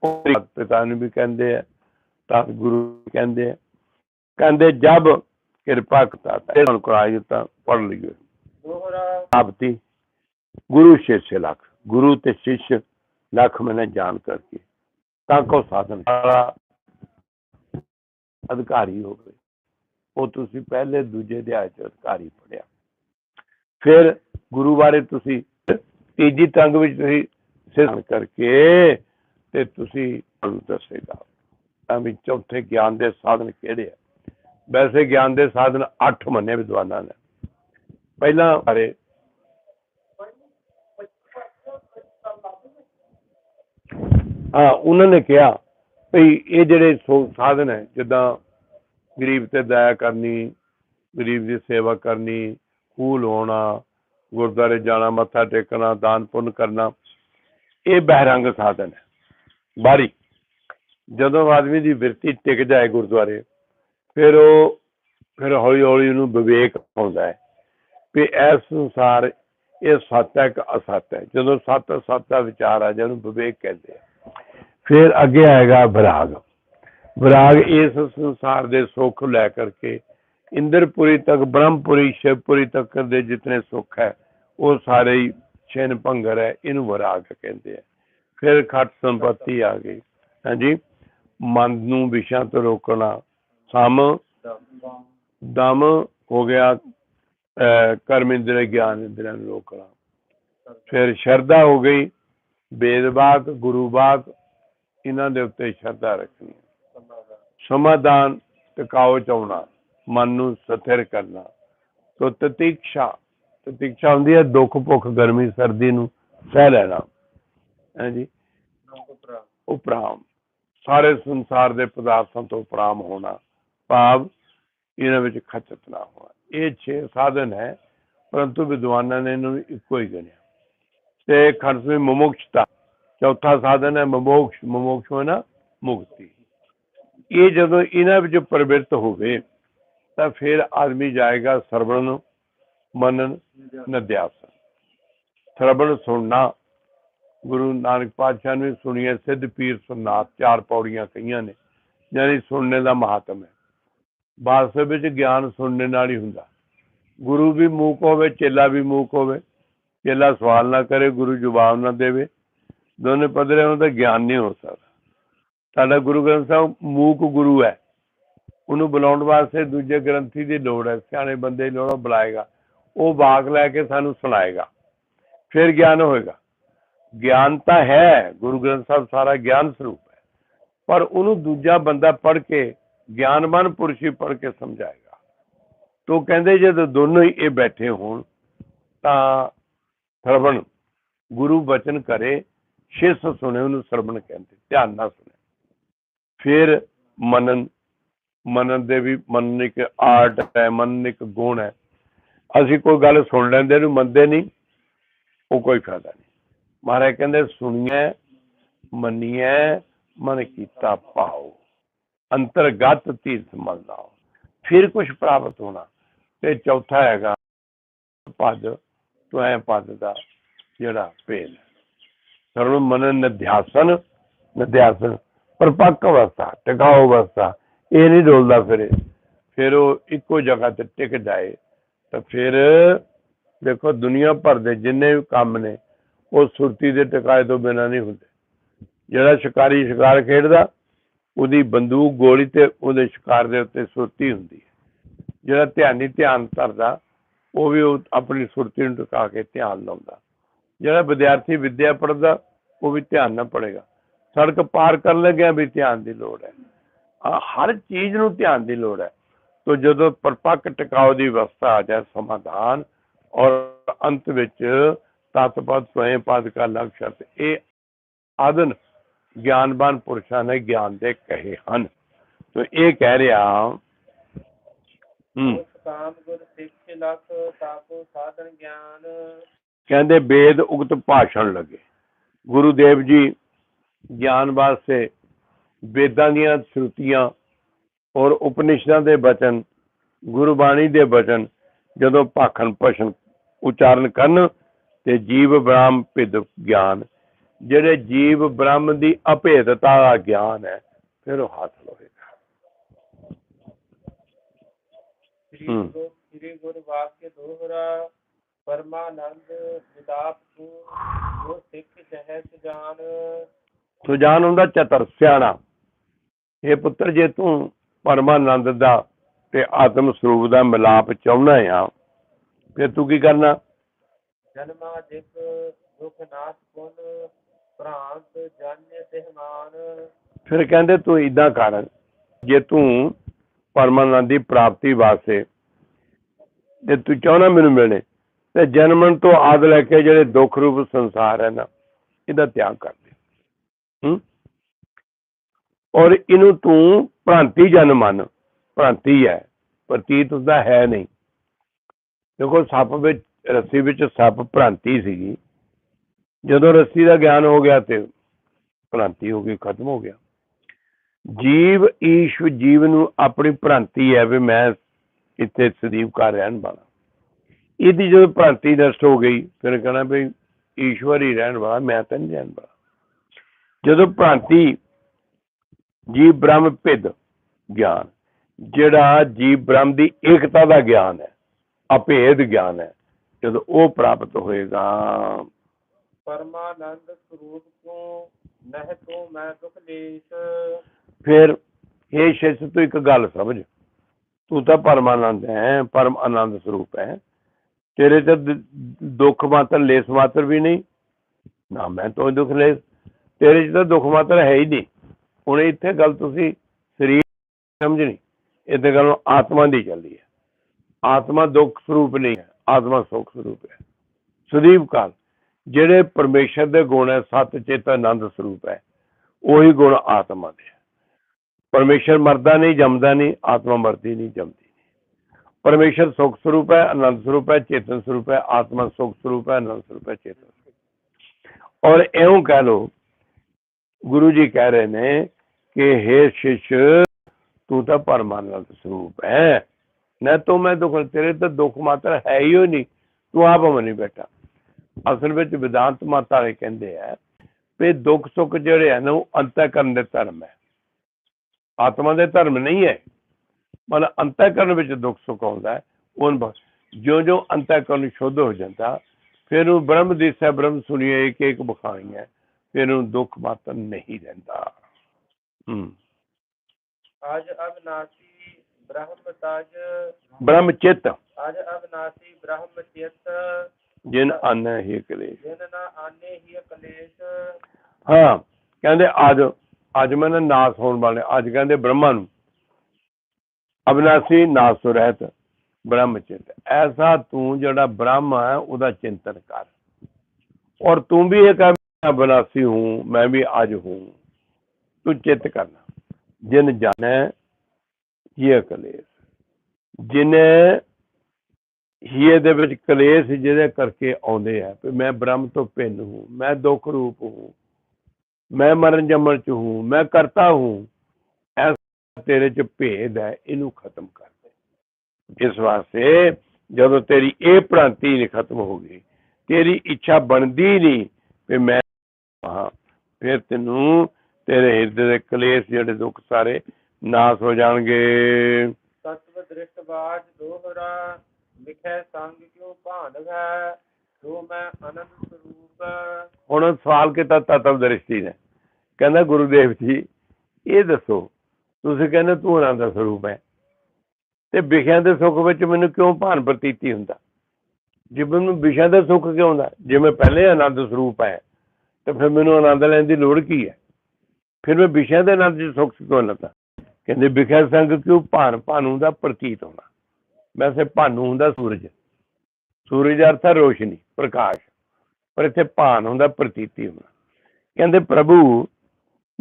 S1: ਪਿਤਾ ਨੂੰ ਵੀ ਕਹਿੰਦੇ ਆ, ਤਾਂ ਗੁਰੂ ਕਹਿੰਦੇ ਕਹਿੰਦੇ, ਜਬ ਕਿਰਪਾ ਕਰਤਾ ਇਹਨਾਂ ਨੂੰ ਕਰਾਇਆ ਦਿੱਤਾ ਪੜ ਲਿਓ।
S2: ਦੋਹਰਾ
S1: ਆਪਤੀ ਗੁਰੂ ਸ਼ਿਸ਼ ਲੱਖ, ਗੁਰੂ ਤੇ ਸ਼ਿਸ਼ ਲੱਖ ਮੈਨੇ ਜਾਣ ਕਰਕੇ, ਤਾਂ ਕੋ ਸਾਧਨ ਅਧਿਕਾਰੀ ਹੋ ਗਏ। ਉਹ ਤੁਸੀਂ ਪਹਿਲੇ ਦੂਜੇ ਅਧਿਆਇ ਚ ਅਧਿਕਾਰੀ ਪੜਿਆ ਫਿਰ ਗੁਰੂ ਬਾਰੇ ਤੁਸੀਂ ਤੀਜੀ ਤੰਗ ਵਿੱਚ ਤੁਸੀਂ ਸਿਰ ਕਰਕੇ ਤੇ ਤੁਸੀਂ ਤੁਹਾਨੂੰ ਦੱਸੇਗਾ ਤਾਂ ਵੀ ਚੌਥੇ ਗਿਆਨ ਦੇ ਸਾਧਨ ਕਿਹੜੇ ਆ? ਵੈਸੇ ਗਿਆਨ ਦੇ ਸਾਧਨ 8 ਮੰਨੇ ਵਿਦਵਾਨਾਂ ਨੇ। ਪਹਿਲਾਂ ਬਾਰੇ ਹਾਂ, ਉਹਨਾਂ ਨੇ ਕਿਹਾ ਵੀ ਇਹ ਜਿਹੜੇ ਸੋ- ਸਾਧਨ ਹੈ, ਜਿੱਦਾਂ ਗਰੀਬ ਤੇ ਦਇਆ ਕਰਨੀ, ਗਰੀਬ ਦੀ ਸੇਵਾ ਕਰਨੀ ਕੂਲ ਹੋਣਾ ਗੁਰਦੁਆਰੇ ਜਾਣਾ, ਮੱਥਾ ਟੇਕਣਾ ਦਾਨ ਪੁੰਨ ਕਰਨਾ, ਇਹ ਬਹਿਰੰਗ ਸਾਧਨ ਹੈ। ਬਾਰੀ। ਜਦੋਂ ਆਦਮੀ ਦੀ ਬਿਰਤੀ ਟਿਕ ਜਾਏ ਗੁਰਦੁਆਰੇ, ਫਿਰ ਉਹ, ਫਿਰ ਹੌਲੀ ਹੌਲੀ ਉਹਨੂੰ ਵਿਵੇਕ ਆਉਂਦਾ ਹੈ ਵੀ ਇਹ ਸੰਸਾਰ, ਇਹ ਸੱਚ ਹੈ ਕਿ ਅਸੱਚ ਹੈ। ਜਦੋਂ ਸੱਤ ਅਸੱਚ ਦਾ ਵਿਚਾਰ ਆ ਜਾਏ ਵਿਵੇਕ ਕਹਿੰਦੇ ਆ। ਫਿਰ ਅੱਗੇ ਆਏਗਾ ਵਿਰਾਗ। ਵਿਰਾਗ ਇਸ ਸੰਸਾਰ ਦੇ ਸੁੱਖ ਲੈ ਕਰਕੇ ਇੰਦਰਪੁਰੀ ਤੱਕ, ਬ੍ਰਹਮਪੁਰੀ, ਸ਼ਿਵਪੁਰੀ ਤੱਕ ਦੇ ਜਿਤਨੇ ਸੁੱਖ ਹੈ, ਉਹ ਸਾਰੇ ਹੀ ਛਿਨ ਭੰਗਰ ਹੈ, ਇਹਨੂੰ ਵਿਰਾਗ ਕਹਿੰਦੇ ਆ। ਫਿਰ ਖੱਟ ਸੰਪਤੀ ਆ ਗਈ। ਹਾਂਜੀ? ਮਨ ਨੂੰ ਵਿਸ਼ਾ ਤੋਂ ਰੋਕਣਾ। ਸਮ
S2: ਦਮ
S1: ਦਮ ਹੋ ਗਿਆ ਕਰਮ ਇੰਦਰੀ ਗਿਆਨ ਇੰਦਰੀਆਂ ਨੂੰ ਰੋਕਣਾ। ਫਿਰ ਸ਼ਰਧਾ ਹੋ ਗਈ। ਬੇਦਬਾਤ ਗੁਰੂਬਾਤ ਇਹਨਾਂ ਦੇ ਉੱਤੇ ਸ਼ਰਧਾ ਰੱਖਣੀ।
S2: ਸਮਾਧਾਨ
S1: ਸਮਾਧਾਨ ਟਿਕਾਓ ਚਾਉਣਾ। ਮਨ ਨੂੰ ਸਥਿਰ ਕਰਨਾ। ਤੋ ਤਤੀਕਸ਼ਾ। ਤਤੀਕਸ਼ਾ ਹੁੰਦੀ ਹੈ ਦੁੱਖ ਭੁੱਖ ਗਰਮੀ, ਸਰਦੀ ਨੂੰ ਸਹਿ ਲੈਣਾ। ਹਾਂਜੀ। ਉਪਰਾਮ। ਸਾਰੇ ਸੰਸਾਰ ਦੇ ਪਦਾਰਥਾਂ ਤੋਂ ਉਪਰਾਮ ਹੋਣਾ। ਭਾਵ ਇਹਨਾਂ ਵਿੱਚ ਖਚਤ ਨਾ ਹੋਣਾ। ਇਹ ਛੇ ਸਾਧਨ ਹੈ ਪਰੰਤੂ ਵਿਦਵਾਨਾਂ ਨੇ ਇਹਨੂੰ ਇੱਕੋ ਹੀ ਗਿਣਿਆ। ਤੇ ਖੜਸਵੇਂ ਮੁਮੁਕਸ਼ਤਾ। ਚੌਥਾ ਸਾਧਨ ਹੈ ਮਮੋਕਸ਼। ਮਮੋਕਸ਼ ਹੋਣਾ ਮੁਕਤੀ। ਇਹ ਜਦੋਂ ਇਹਨਾਂ ਵਿੱਚ ਪ੍ਰਵਿਰਤ ਹੋਵੇ ਤਾਂ ਫਿਰ ਆਦਮੀ ਜਾਏਗਾ ਸਰਵਣ ਮਨਨ ਨਦਿਆਸਨ। ਸਰਵਣ ਸੁਣਨਾ ਗੁਰੂ ਨਾਨਕ ਪਾਤਸ਼ਾਹ ਨੇ ਸੁਣੀਏ ਸਿੱਧ ਪੀਰ ਸੁਨਾਤ ਚਾਰ ਪੌੜੀਆਂ ਕਹੀਆਂ ਨੇ, ਯਾਨੀ ਸੁਣਨੇ ਦਾ ਮਹਾਤਮ ਹੈ। ਵਾਸਤਵ ਵਿੱਚ ਗਿਆਨ ਸੁਣਨੇ ਨਾਲ ਹੀ ਹੁੰਦਾ। ਗੁਰੂ ਵੀ ਮੂਕ ਹੋਵੇ ਚੇਲਾ ਵੀ ਮੂਕ ਹੋਵੇ ਚੇਲਾ ਸਵਾਲ ਨਾ ਕਰੇ, ਗੁਰੂ ਜਵਾਬ ਨਾ ਦੇਵੇ, ਦੋਨੇ ਪਦਰੇ ਹੋਣ ਗਿਆਨ ਨਹੀਂ ਹੋ ਸਕਦਾ। ਸਾਡਾ ਗੁਰੂ ਗ੍ਰੰਥ ਸਾਹਿਬ ਮੂਕ ਗੁਰੂ ਹੈ। ਉਹਨੂੰ ਬੁਲਾਉਣ ਵਾਸਤੇ ਦੂਜੇ ਗ੍ਰੰਥੀ ਦੀ ਲੋੜ ਹੈ, ਸਿਆਣੇ ਬੰਦੇ ਦੀ ਲੋੜ ਬੁਲਾਏਗਾ, ਉਹ ਬਾਗ ਲੈ ਕੇ ਸਾਨੂੰ ਸੁਣਾਏਗਾ, ਫਿਰ ਗਿਆਨ ਹੋਏਗਾ। ਗਿਆਨ ਤਾਂ ਹੈ, ਗੁਰੂ ਗ੍ਰੰਥ ਸਾਹਿਬ ਸਾਰਾ ਗਿਆਨ ਸਰੂਪ ਹੈ। ਪਰ ਉਹਨੂੰ ਦੂਜਾ ਬੰਦਾ ਪੜ੍ਹ ਕੇ, ਗਿਆਨਵਾਨ ਪੁਰਸ਼ ਹੀ ਪੜ੍ਹ ਕੇ ਸਮਝਾਏਗਾ। ਤੋ ਕਹਿੰਦੇ ਜਦ ਦੋਨੋਂ ਹੀ ਇਹ ਬੈਠੇ ਹੋਣ, ਤਾਂ ਸਰਵਣ ਗੁਰੂ ਬਚਨ ਕਰੇ, ਸ਼ਿਸ ਸੁਣੇ ਉਹਨੂੰ ਸਰਵਣ ਕਹਿੰਦੇ, ਧਿਆਨ ਨਾਲ ਸੁਣੇ। ਫਿਰ ਮਨਨ ਮਨਨ ਦੇ ਵੀ ਮਨਨ ਇੱਕ ਆਰਟ ਹੈ, ਮਨਨ ਇੱਕ ਗੁਣ ਹੈ। ਅਸੀਂ ਕੋਈ ਗੱਲ ਸੁਣ ਲੈਂਦੇ ਨੂੰ ਮੰਨਦੇ ਨਹੀਂ, ਉਹ ਕੋਈ ਫਾਇਦਾ ਨਹੀਂ। ਮਹਾਰਾਜ ਕਹਿੰਦੇ ਸੁਣੀਏ ਮੰਨੀਏ ਮਨ ਕੀਤਾ ਪਾਓ ਅੰਤਰਗਤ ਤੀਰਥ ਮਲ ਲਾਓ। ਫਿਰ ਕੁਝ ਪ੍ਰਾਪਤ ਹੋਣਾ। ਤੇ ਚੌਥਾ ਹੈਗਾ, ਪਦ, ਤੋਂ ਪਦ ਦਾ ਜਿਹੜਾ ਭੇਲ ਸਰਵ ਮਨ ਨਿਧਿਆਸਨ ਨਿਧਿਆਸਨ, ਪਰਪੱਕ ਅਵਸਥਾ, ਟਿਕਾਊ ਅਵਸਥਾ, ਇਹ ਨਹੀਂ ਡੋਲਦਾ ਫਿਰੇ। ਫਿਰ ਉਹ ਇੱਕੋ ਜਗ੍ਹਾ ਤੇ ਟਿਕ ਜਾਏ, ਤਾਂ ਫਿਰ ਦੇਖੋ ਦੁਨੀਆ ਭਰ ਦੇ ਜਿੰਨੇ ਵੀ ਕੰਮ ਨੇ ਉਹ ਸੁਰਤੀ ਦੇ ਟਿਕਾਏ ਤੋਂ ਬਿਨਾਂ ਨਹੀਂ ਹੁੰਦੇ। ਜਿਹੜਾ ਸ਼ਿਕਾਰੀ ਸ਼ਿਕਾਰ ਖੇਡਦਾ, ਉਹਦੀ ਬੰਦੂਕ ਗੋਲੀ ਤੇ ਉਹਦੇ ਸ਼ਿਕਾਰ ਦੇ ਉੱਤੇ ਸੁਰਤੀ ਹੁੰਦੀ ਹੈ। ਜਿਹੜਾ ਧਿਆਨੀ ਧਿਆਨ ਧਰਦਾ, ਉਹ ਵੀ ਆਪਣੀ ਸੁਰਤੀ ਨੂੰ ਟਿਕਾ ਕੇ ਧਿਆਨ ਲਾਉਂਦਾ। ਜਿਹੜਾ ਵਿਦਿਆਰਥੀ ਵਿਦਿਆ ਪੜਦਾ ਉਹ ਵੀ ਧਿਆਨ ਨਾਲ ਪੜੇਗਾ ਸੜਕ ਪਾਰ ਕਰਨ ਲੱਗਿਆ ਵੀ ਧਿਆਨ ਦੀ ਲੋੜ ਹੈ। ਹਰ ਚੀਜ਼ ਨੂੰ ਧਿਆਨ ਦੀ ਲੋੜ ਹੈ। ਤੋ ਜਦੋਂ ਪਰਪੱਕ ਟਿਕਾਉ ਦੀ ਅਵਸਥਾ ਆ ਜਾਏ ਸਮਾਧਾਨ ਔਰ ਅੰਤ ਵਿੱਚ ਤਤਪਦ ਸਵੈਂ ਪਦ ਕਾ ਲਗ ਇਹ ਆਦਨ ਗਿਆਨਵਾਨ ਪੁਰਸ਼ਾਂ ਨੇ ਗਿਆਨ ਦੇ ਕਹੇ ਹਨ। ਤੋ ਇਹ ਕਹਿ ਰਿਹਾ, ਹੂੰ।
S2: ਕਾਮ ਗੁਰ ਸਿੱਖ ਲਖ ਤਾਪੋ ਸਾਧਨ ਗਿਆਨ
S1: ਕਹਿੰਦੇ ਵੇਦ ਉਗਤ ਭਾਸ਼ਣ ਲੱਗੇ। ਗੁਰੂਦੇਵ ਜੀ ਗਿਆਨ ਵਾਸਤੇ ਵੇਦਾਂ ਦੀਆਂ ਸ਼ਰੂਤੀਆਂ ਔਰ ਉਪਨਿਸ਼ਦਾਂ ਦੇ ਬਚਨ, ਗੁਰਬਾਣੀ ਦੇ ਬਚਨ ਜਦੋਂ ਭਾਖਣ ਭਸ਼ਨ ਉਚਾਰਨ ਕਰਨ ਤੇ ਜੀਵ ਬ੍ਰਹਮ ਭਿਦ ਗਿਆਨ ਜਿਹੜੇ ਜੀਵ ਬ੍ਰਹਮ ਦੀ ਅਭੇਦਤਾ ਦਾ ਗਿਆਨ ਹੈ ਫਿਰ ਉਹ ਹਾਸਲ ਹੋਏਗਾ
S2: ਸ੍ਰੀ। ਗੁਰੂ ਦੋਹਰਾ ਪਰਮਾਨੰਦ ਵਿਦਾਪ ਜੋ ਸਿੱਖ
S1: ਸੁਜਾਨ ਹੁੰਦਾ ਚਤਰ ਸਿਆਣਾ। ਇਹ ਪੁੱਤਰ ਜੇ ਤੂੰ ਪਰਮਾਨੰਦ ਦਾ ਤੇ ਆਤਮ ਸਰੂਪ ਦਾ ਮਿਲਾਪ ਚਾਹੁੰਦਾ ਆ ਫਿਰ ਤੂੰ ਕੀ ਕਰਨਾ?
S2: ਜਨਮਾ ਜਿਕ ਦੁਖ ਨਾਸ ਪੁਨ, ਭ੍ਰਾਂਤ ਜਨ ਸਹਿਮਾਨ।
S1: ਫਿਰ ਕਹਿੰਦੇ ਤੂੰ ਇਦਾਂ ਕਰ, ਜੇ ਤੂੰ ਪਰਮਾਨੰਦ ਦੀ ਪ੍ਰਾਪਤੀ ਵਾਸਤੇ ਜੇ ਤੂੰ ਚਾਹਣਾ ਮੈਨੂੰ ਮਿਲਣੇ, ਤੇ ਜਨਮਨ ਤੋਂ ਆਦ ਲੈ ਕੇ ਜਿਹੜੇ ਦੁੱਖ ਰੂਪ ਸੰਸਾਰ ਹੈ ਨਾ, ਇਹਦਾ ਤਿਆਗ ਕਰ ਦੇ। ਹੂੰ? ਔਰ ਇਹਨੂੰ ਤੂੰ ਭ੍ਰਾਂਤੀ ਜਨ ਮੰਨ, ਭ੍ਰਾਂਤੀ ਹੈ ਪ੍ਰਤੀਤ ਹੁੰਦਾ ਹੈ ਨਹੀਂ। ਦੇਖੋ ਸੱਪ ਵਿੱਚ ਰੱਸੀ ਵਿੱਚ ਸੱਪ ਭ੍ਰਾਂਤੀ ਸੀਗੀ। ਜਦੋਂ ਰੱਸੀ ਦਾ ਗਿਆਨ ਹੋ ਗਿਆ ਤੇ ਭ੍ਰਾਂਤੀ ਹੋ ਗਈ, ਖਤਮ ਹੋ ਗਿਆ। ਜੀਵ ਈਸ਼ਵ ਜੀਵ ਨੂੰ ਆਪਣੀ ਭ੍ਰਾਂਤੀ ਹੈ ਵੀ ਮੈਂ ਇੱਥੇ ਸਦੀਵ ਕਰ ਰਹਿਣ ਵਾਲਾ। ਇਹਦੀ ਜਦੋਂ ਭ੍ਰਾਂਤੀ ਨਸ਼ਟ ਹੋ ਗਈ, ਫਿਰ ਕਹਣਾ ਵੀ ਈਸ਼ਵਰ ਹੀ ਰਹਿਣ ਵਾਲਾ, ਮੈਂ ਤਾਂ ਨਹੀਂ ਰਹਿਣ ਵਾਲਾ। ਜਦੋਂ ਭ੍ਰਾਂਤੀ ਜੀਵ ਬ੍ਰਹਮ ਭਿਦ ਗਿਆਨ, ਜਿਹੜਾ ਜੀਵ ਬ੍ਰਹਮ ਦੀ ਏਕਤਾ ਦਾ ਗਿਆਨ ਹੈ, ਅਭੇਦ ਗਿਆਨ ਹੈ ਜਦੋਂ ਉਹ ਪ੍ਰਾਪਤ ਹੋਏਗਾ।
S2: ਪਰਮਾਨੰਦ ਸਰੂਪ ਤੂੰ ਨਹਿ ਤੂੰ ਮੈਂ ਦੁਖ ਲੇਸ਼
S1: ਫਿਰ ਇਹ ਸ਼ਿਸ਼ ਤੂੰ ਇੱਕ ਗੱਲ ਸਮਝ। ਤੂੰ ਤਾਂ ਪਰਮਾਨੰਦ ਹੈ ਪਰਮ ਆਨੰਦ ਸਰੂਪ ਹੈ। ਤੇਰੇ ਤੇ ਦੁੱਖ ਮਾਤਰ ਲੇਸ ਮਾਤਰ ਵੀ ਨਹੀਂ। ਨਾ ਮੈਂ ਤੋਂ ਦੁੱਖ ਲੇਸ। ਤੇਰੇ 'ਚ ਤਾਂ ਦੁੱਖ ਮਾਤਰ ਹੈ ਹੀ ਨਹੀਂ। ਹੁਣ ਇੱਥੇ ਗੱਲ ਤੁਸੀਂ ਸਰੀਰ ਸਮਝਣੀ। ਇੱਥੇ ਗੱਲ ਆਤਮਾ ਦੀ ਚੱਲਦੀ ਹੈ। ਆਤਮਾ ਦੁੱਖ ਸਰੂਪ ਨਹੀਂ ਹੈ। ਆਤਮਾ ਸੁਖ ਸਰੂਪ ਹੈ। ਸੁਦੀਪ ਕਾਲ, ਜਿਹੜੇ ਪਰਮੇਸ਼ਰ ਦੇ ਗੁਣ ਹੈ ਸਤ ਚੇਤ, ਆਨੰਦ ਸਰੂਪ ਹੈ। ਉਹੀ ਗੁਣ ਆਤਮਾ ਦੇ ਪਰਮੇਸ਼ਰ ਮਰਦਾ ਨਹੀਂ, ਜੰਮਦਾ ਨਹੀਂ, ਆਤਮਾ ਮਰਦੀ ਨਹੀਂ, ਜੰਮਦੀ ਪਰਮੇਸ਼ਰ ਸੁਖ ਸਰੂਪ ਹੈ, ਆਨੰਦ ਸਰੂਪ ਹੈ, ਚੇਤਨ ਸਰੂਪ ਹੈ, ਆਤਮਾ ਸੁਖ ਸਰੂਪ ਹੈ, ਆਨੰਦ ਸਰੂਪ ਹੈ, ਚੇਤਨ ਔਰ ਇਉਂ ਕਹਿ ਲੋ ਗੁਰੂ ਜੀ ਕਹਿ ਰਹੇ ਨੇ ਕਿ हे ਸ਼ਿਸ਼, ਤੂੰ ਤਾਂ ਪਰਮਾਨੰਦ ਸਰੂਪ ਹੈ। ਨਾ ਤੂੰ ਮੈਂ ਦੁੱਖ ਤੇਰੇ ਤਾਂ ਦੁੱਖ ਮਾਤਰ ਹੈ ਹੀ ਨਹੀਂ। ਤੂੰ ਆਪ ਮਨੀ ਬੈਠਾ। ਅਸਲ ਵਿੱਚ ਵਿਦਾਂਤ ਮਾਤਾ ਵਾਲੇ ਕਹਿੰਦੇ ਆ ਵੀ ਦੁੱਖ ਸੁੱਖ ਜਿਹੜੇ ਆ ਉਹ ਅੰਤःਕਰਨ ਦੇ ਧਰਮ ਹੈ। ਆਤਮਾ ਦੇ ਧਰਮ ਨਹੀਂ ਹੈ। ਮਤਲਬ ਅੰਤःਕਰਨ ਵਿੱਚ ਦੁੱਖ ਸੁੱਖ ਆਉਂਦਾ ਹੈ। ਉਹ ਜਿਉਂ ਜਿਉਂ ਅੰਤःਕਰਨ ਸ਼ੁੱਧ ਹੋ ਜਾਂਦਾ, ਫਿਰ ਉਹ ਬ੍ਰਹਮ ਦਿਸੈ ਬ੍ਰਹਮ ਸੁਣੀਏ ਇੱਕ ਇੱਕ ਬਖਾਈਆਂ ਫਿਰ ਉਹ ਦੁੱਖ ਮਾਤਰ ਨਹੀਂ ਰਹਿੰਦਾ। ਹੂੰ।
S2: ਅਜ ਅਬਨਾਸੀ ਤਜ
S1: ਬ੍ਰਹਮ ਚਿੱਤ।
S2: ਅਜ ਅਬਨਾਸੀ ਬ੍ਰਹਮ ਚਿਤ।
S1: ਜਿਨ ਅੰਨ ਹੀ ਕਲੇਸ਼।
S2: ਜਿਨ ਨਾ ਆਨੇ ਹੀ ਕਲੇਸ਼।
S1: ਹਾਂ ਕਹਿੰਦੇ ਅੱਜ ਅੱਜ ਮੈਂ ਨਾ ਨਾਸ ਹੋਣ ਵਾਲੇ ਅੱਜ ਕਹਿੰਦੇ ਬ੍ਰਹਮਾ ਨੂੰ। ਅਬਨਾਸੀ ਨਾਸ ਰਹਿਤ ਬ੍ਰਹਮ ਚਿੰਤ। ਐਸਾ ਤੂੰ ਜਿਹੜਾ ਬ੍ਰਹਮ ਹੈ ਉਹਦਾ ਚਿੰਤਨ ਕਰ। ਔਰ ਤੂੰ ਵੀ ਮੈਂ ਅਬਨਾਸੀ ਹੂੰ ਮੈਂ ਵੀ ਅੱਜ ਹੂੰ। ਤੂੰ ਚਿੱਤ ਕਰਨਾ। ਜਿਨ ਜਾਣੈ ਇਹ ਕਲੇਸ਼। ਜਿਨੇ ਹੀਏ ਦੇ ਵਿੱਚ ਕਲੇਸ਼ ਜਿਹਦੇ ਕਰਕੇ ਆਉਂਦੇ ਆ ਵੀ ਮੈਂ ਬ੍ਰਹਮ ਤੋਂ ਭਿੰਨ ਹੂੰ, ਮੈਂ ਦੁੱਖ ਰੂਪ ਹੂੰ, ਮੈਂ ਮਰਨ ਜਮਨ ਚ ਹੂੰ, ਮੈਂ ਕਰਤਾ ਹੂੰ ਐਸਾ ਤੇਰੇ ਚ ਭੇਦ ਹੈ, ਇਹਨੂੰ ਖਤਮ ਕਰ ਦੇ। ਇਸ ਵਾਸਤੇ ਜਦੋਂ ਤੇਰੀ ਇਹ ਭ੍ਰਾਂਤੀ ਨਹੀਂ ਖਤਮ ਹੋ ਗਈ, ਤੇਰੀ ਇੱਛਾ ਬਣਦੀ ਨਹੀਂ ਵੀ ਮੈਂ ਹਾਂ, ਫਿਰ ਤੈਨੂੰ ਤੇਰੇ ਹਿਰਦੇ ਦੇ ਕਲੇਸ਼ ਜਿਹੜੇ ਦੁੱਖ ਸਾਰੇ ਨਾਸ ਹੋ ਜਾਣਗੇ।
S2: ਤਤਵ ਦ੍ਰਿਸ਼ਟ ਬਾਜ ਦੋਹਰਾ ਲਿਖੈ ਸੰਗ ਕਿਉ ਭਾਂਡ ਹੈ ਜੋ ਮੈਂ ਅਨੰਦ ਸਰੂਪ।
S1: ਹੁਣ ਸਵਾਲ ਕੀਤਾ ਤਤਵ ਦ੍ਰਿਸ਼ਟੀ ਨੇ। ਕਹਿੰਦਾ ਗੁਰੂਦੇਵ ਜੀ ਇਹ ਦੱਸੋ ਤੁਸੀਂ ਕਹਿੰਦੇ ਤੂੰ ਆਨੰਦ ਸਰੂਪ ਹੈ। ਤੇ ਵਿਖਿਆਂ ਦੇ ਸੁੱਖ ਵਿੱਚ ਮੈਨੂੰ ਕਿਉਂ ਭਾਨ ਪ੍ਰਤੀਤੀ ਹੁੰਦਾ? ਜੇ ਮੈਨੂੰ ਵਿਸ਼ਿਆਂ ਦਾ ਸੁੱਖ ਕਿਉਂ ਹੁੰਦਾ? ਜੇ ਮੈਂ ਪਹਿਲੇ ਆਨੰਦ ਸਰੂਪ ਹੈ ਤੇ ਫਿਰ ਮੈਨੂੰ ਆਨੰਦ ਲੈਣ ਦੀ ਲੋੜ ਕੀ ਹੈ? ਫਿਰ ਮੈਂ ਵਿਸ਼ਿਆਂ ਦੇ ਆਨੰਦ ਚ ਸੁੱਖ ਕਿਉਂ ਲੈਂਦਾ ਕਹਿੰਦੇ ਵਿਖਿਆ ਸੰਗ ਕਿਉਂ ਭਾਨ ਭਾਨੂ ਦਾ ਪ੍ਰਤੀਤ ਹੋਣਾ? ਵੈਸੇ ਭਾਨੂ ਹੁੰਦਾ ਸੂਰਜ। ਸੂਰਜ ਅਰਥ ਹੈ ਰੋਸ਼ਨੀ ਪ੍ਰਕਾਸ਼। ਪਰ ਇੱਥੇ ਭਾਨ ਹੁੰਦਾ ਪ੍ਰਤੀਤੀ ਹੋਣਾ। ਕਹਿੰਦੇ ਪ੍ਰਭੂ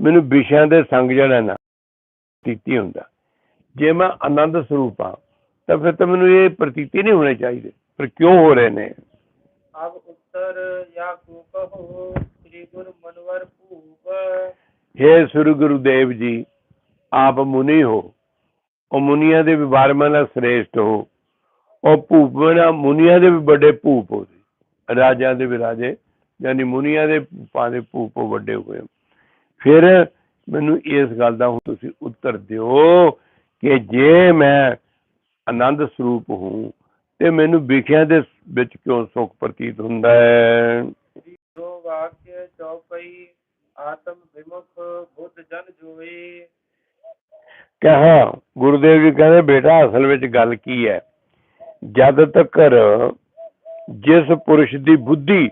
S1: ਮੈਨੂੰ ਵਿਸ਼ਿਆਂ ਦੇ ਸੰਗ ਜਿਹੜਾ ਨਾ ਪ੍ਰਤੀਤੀ ਹੁੰਦਾ। ਜੇ ਮੈਂ ਆਨੰਦ ਸਰੂਪ ਆ ਤਾਂ ਫਿਰ ਤਾਂ ਮੈਨੂੰ ਇਹ ਪ੍ਰਤੀਤੀ ਨਹੀਂ ਹੋਣੇ ਚਾਹੀਦੇ। ਪਰ ਕਿਉਂ ਹੋ ਰਹੇ ਨੇ?
S2: ਅਬ ਉੱਤਰ ਜਾਂ ਕੂਪਹੁ ਸ੍ਰੀ ਸ੍ਰੀ ਗੁਰੂ ਮਨਵਰ ਭੂਪ।
S1: हे ਸ੍ਰੀ ਗੁਰੂ ਦੇਵ ਜੀ ਆਪ ਮੁਨੀ ਹੋ, ਉਹ ਮੁਨੀਆਂ ਦੇ ਵੀ ਬਾਰਮਾਂ ਨਾਲ ਸ੍ਰੇਸ਼ਟ ਹੋ, ਉਹ ਭੂਪ ਮੁਨੀਆਂ ਦੇ ਵੀ ਵੱਡੇ ਭੂਪ ਹੋ ਸੀ ਦੇ ਵੀ ਰਾਜੇ, ਯਾਨੀ ਮੁਨੀਆਂ ਦੇ ਭੂਪਾਂ ਦੇ ਭੂਪ ਵੱਡੇ ਹੋਏ ਫਿਰ ਮੈਨੂੰ ਇਸ ਗੱਲ ਦਾ ਤੁਸੀਂ ਉੱਤਰ ਦਿਓ ਕਿ ਜੇ ਮੈਂ ਆਨੰਦ ਸਰੂਪ ਹੂੰ, ਤੇ ਮੈਨੂੰ ਵਿਖਿਆ ਦੇ ਵਿੱਚ ਕਿਉਂ ਸੁਖ ਪ੍ਰਤੀਤ ਹੁੰਦਾ ਹੈ?
S2: ਸ੍ਰੀ ਵਾਕਿਆ ਚੌਪਈ ਆਤਮ ਵਿਮੁਖ ਬੁੱਧ ਜਨ ਜੋਈ
S1: ਕਹਾ ਗੁਰਦੇਵ ਜੀ ਕਹਿੰਦੇ, ਬੇਟਾ, ਅਸਲ ਵਿੱਚ ਗੱਲ ਕੀ ਹੈ? ਜਦ ਤੱਕ ਜਿਸ ਪੁਰਸ਼ ਦੀ ਬੁੱਧੀ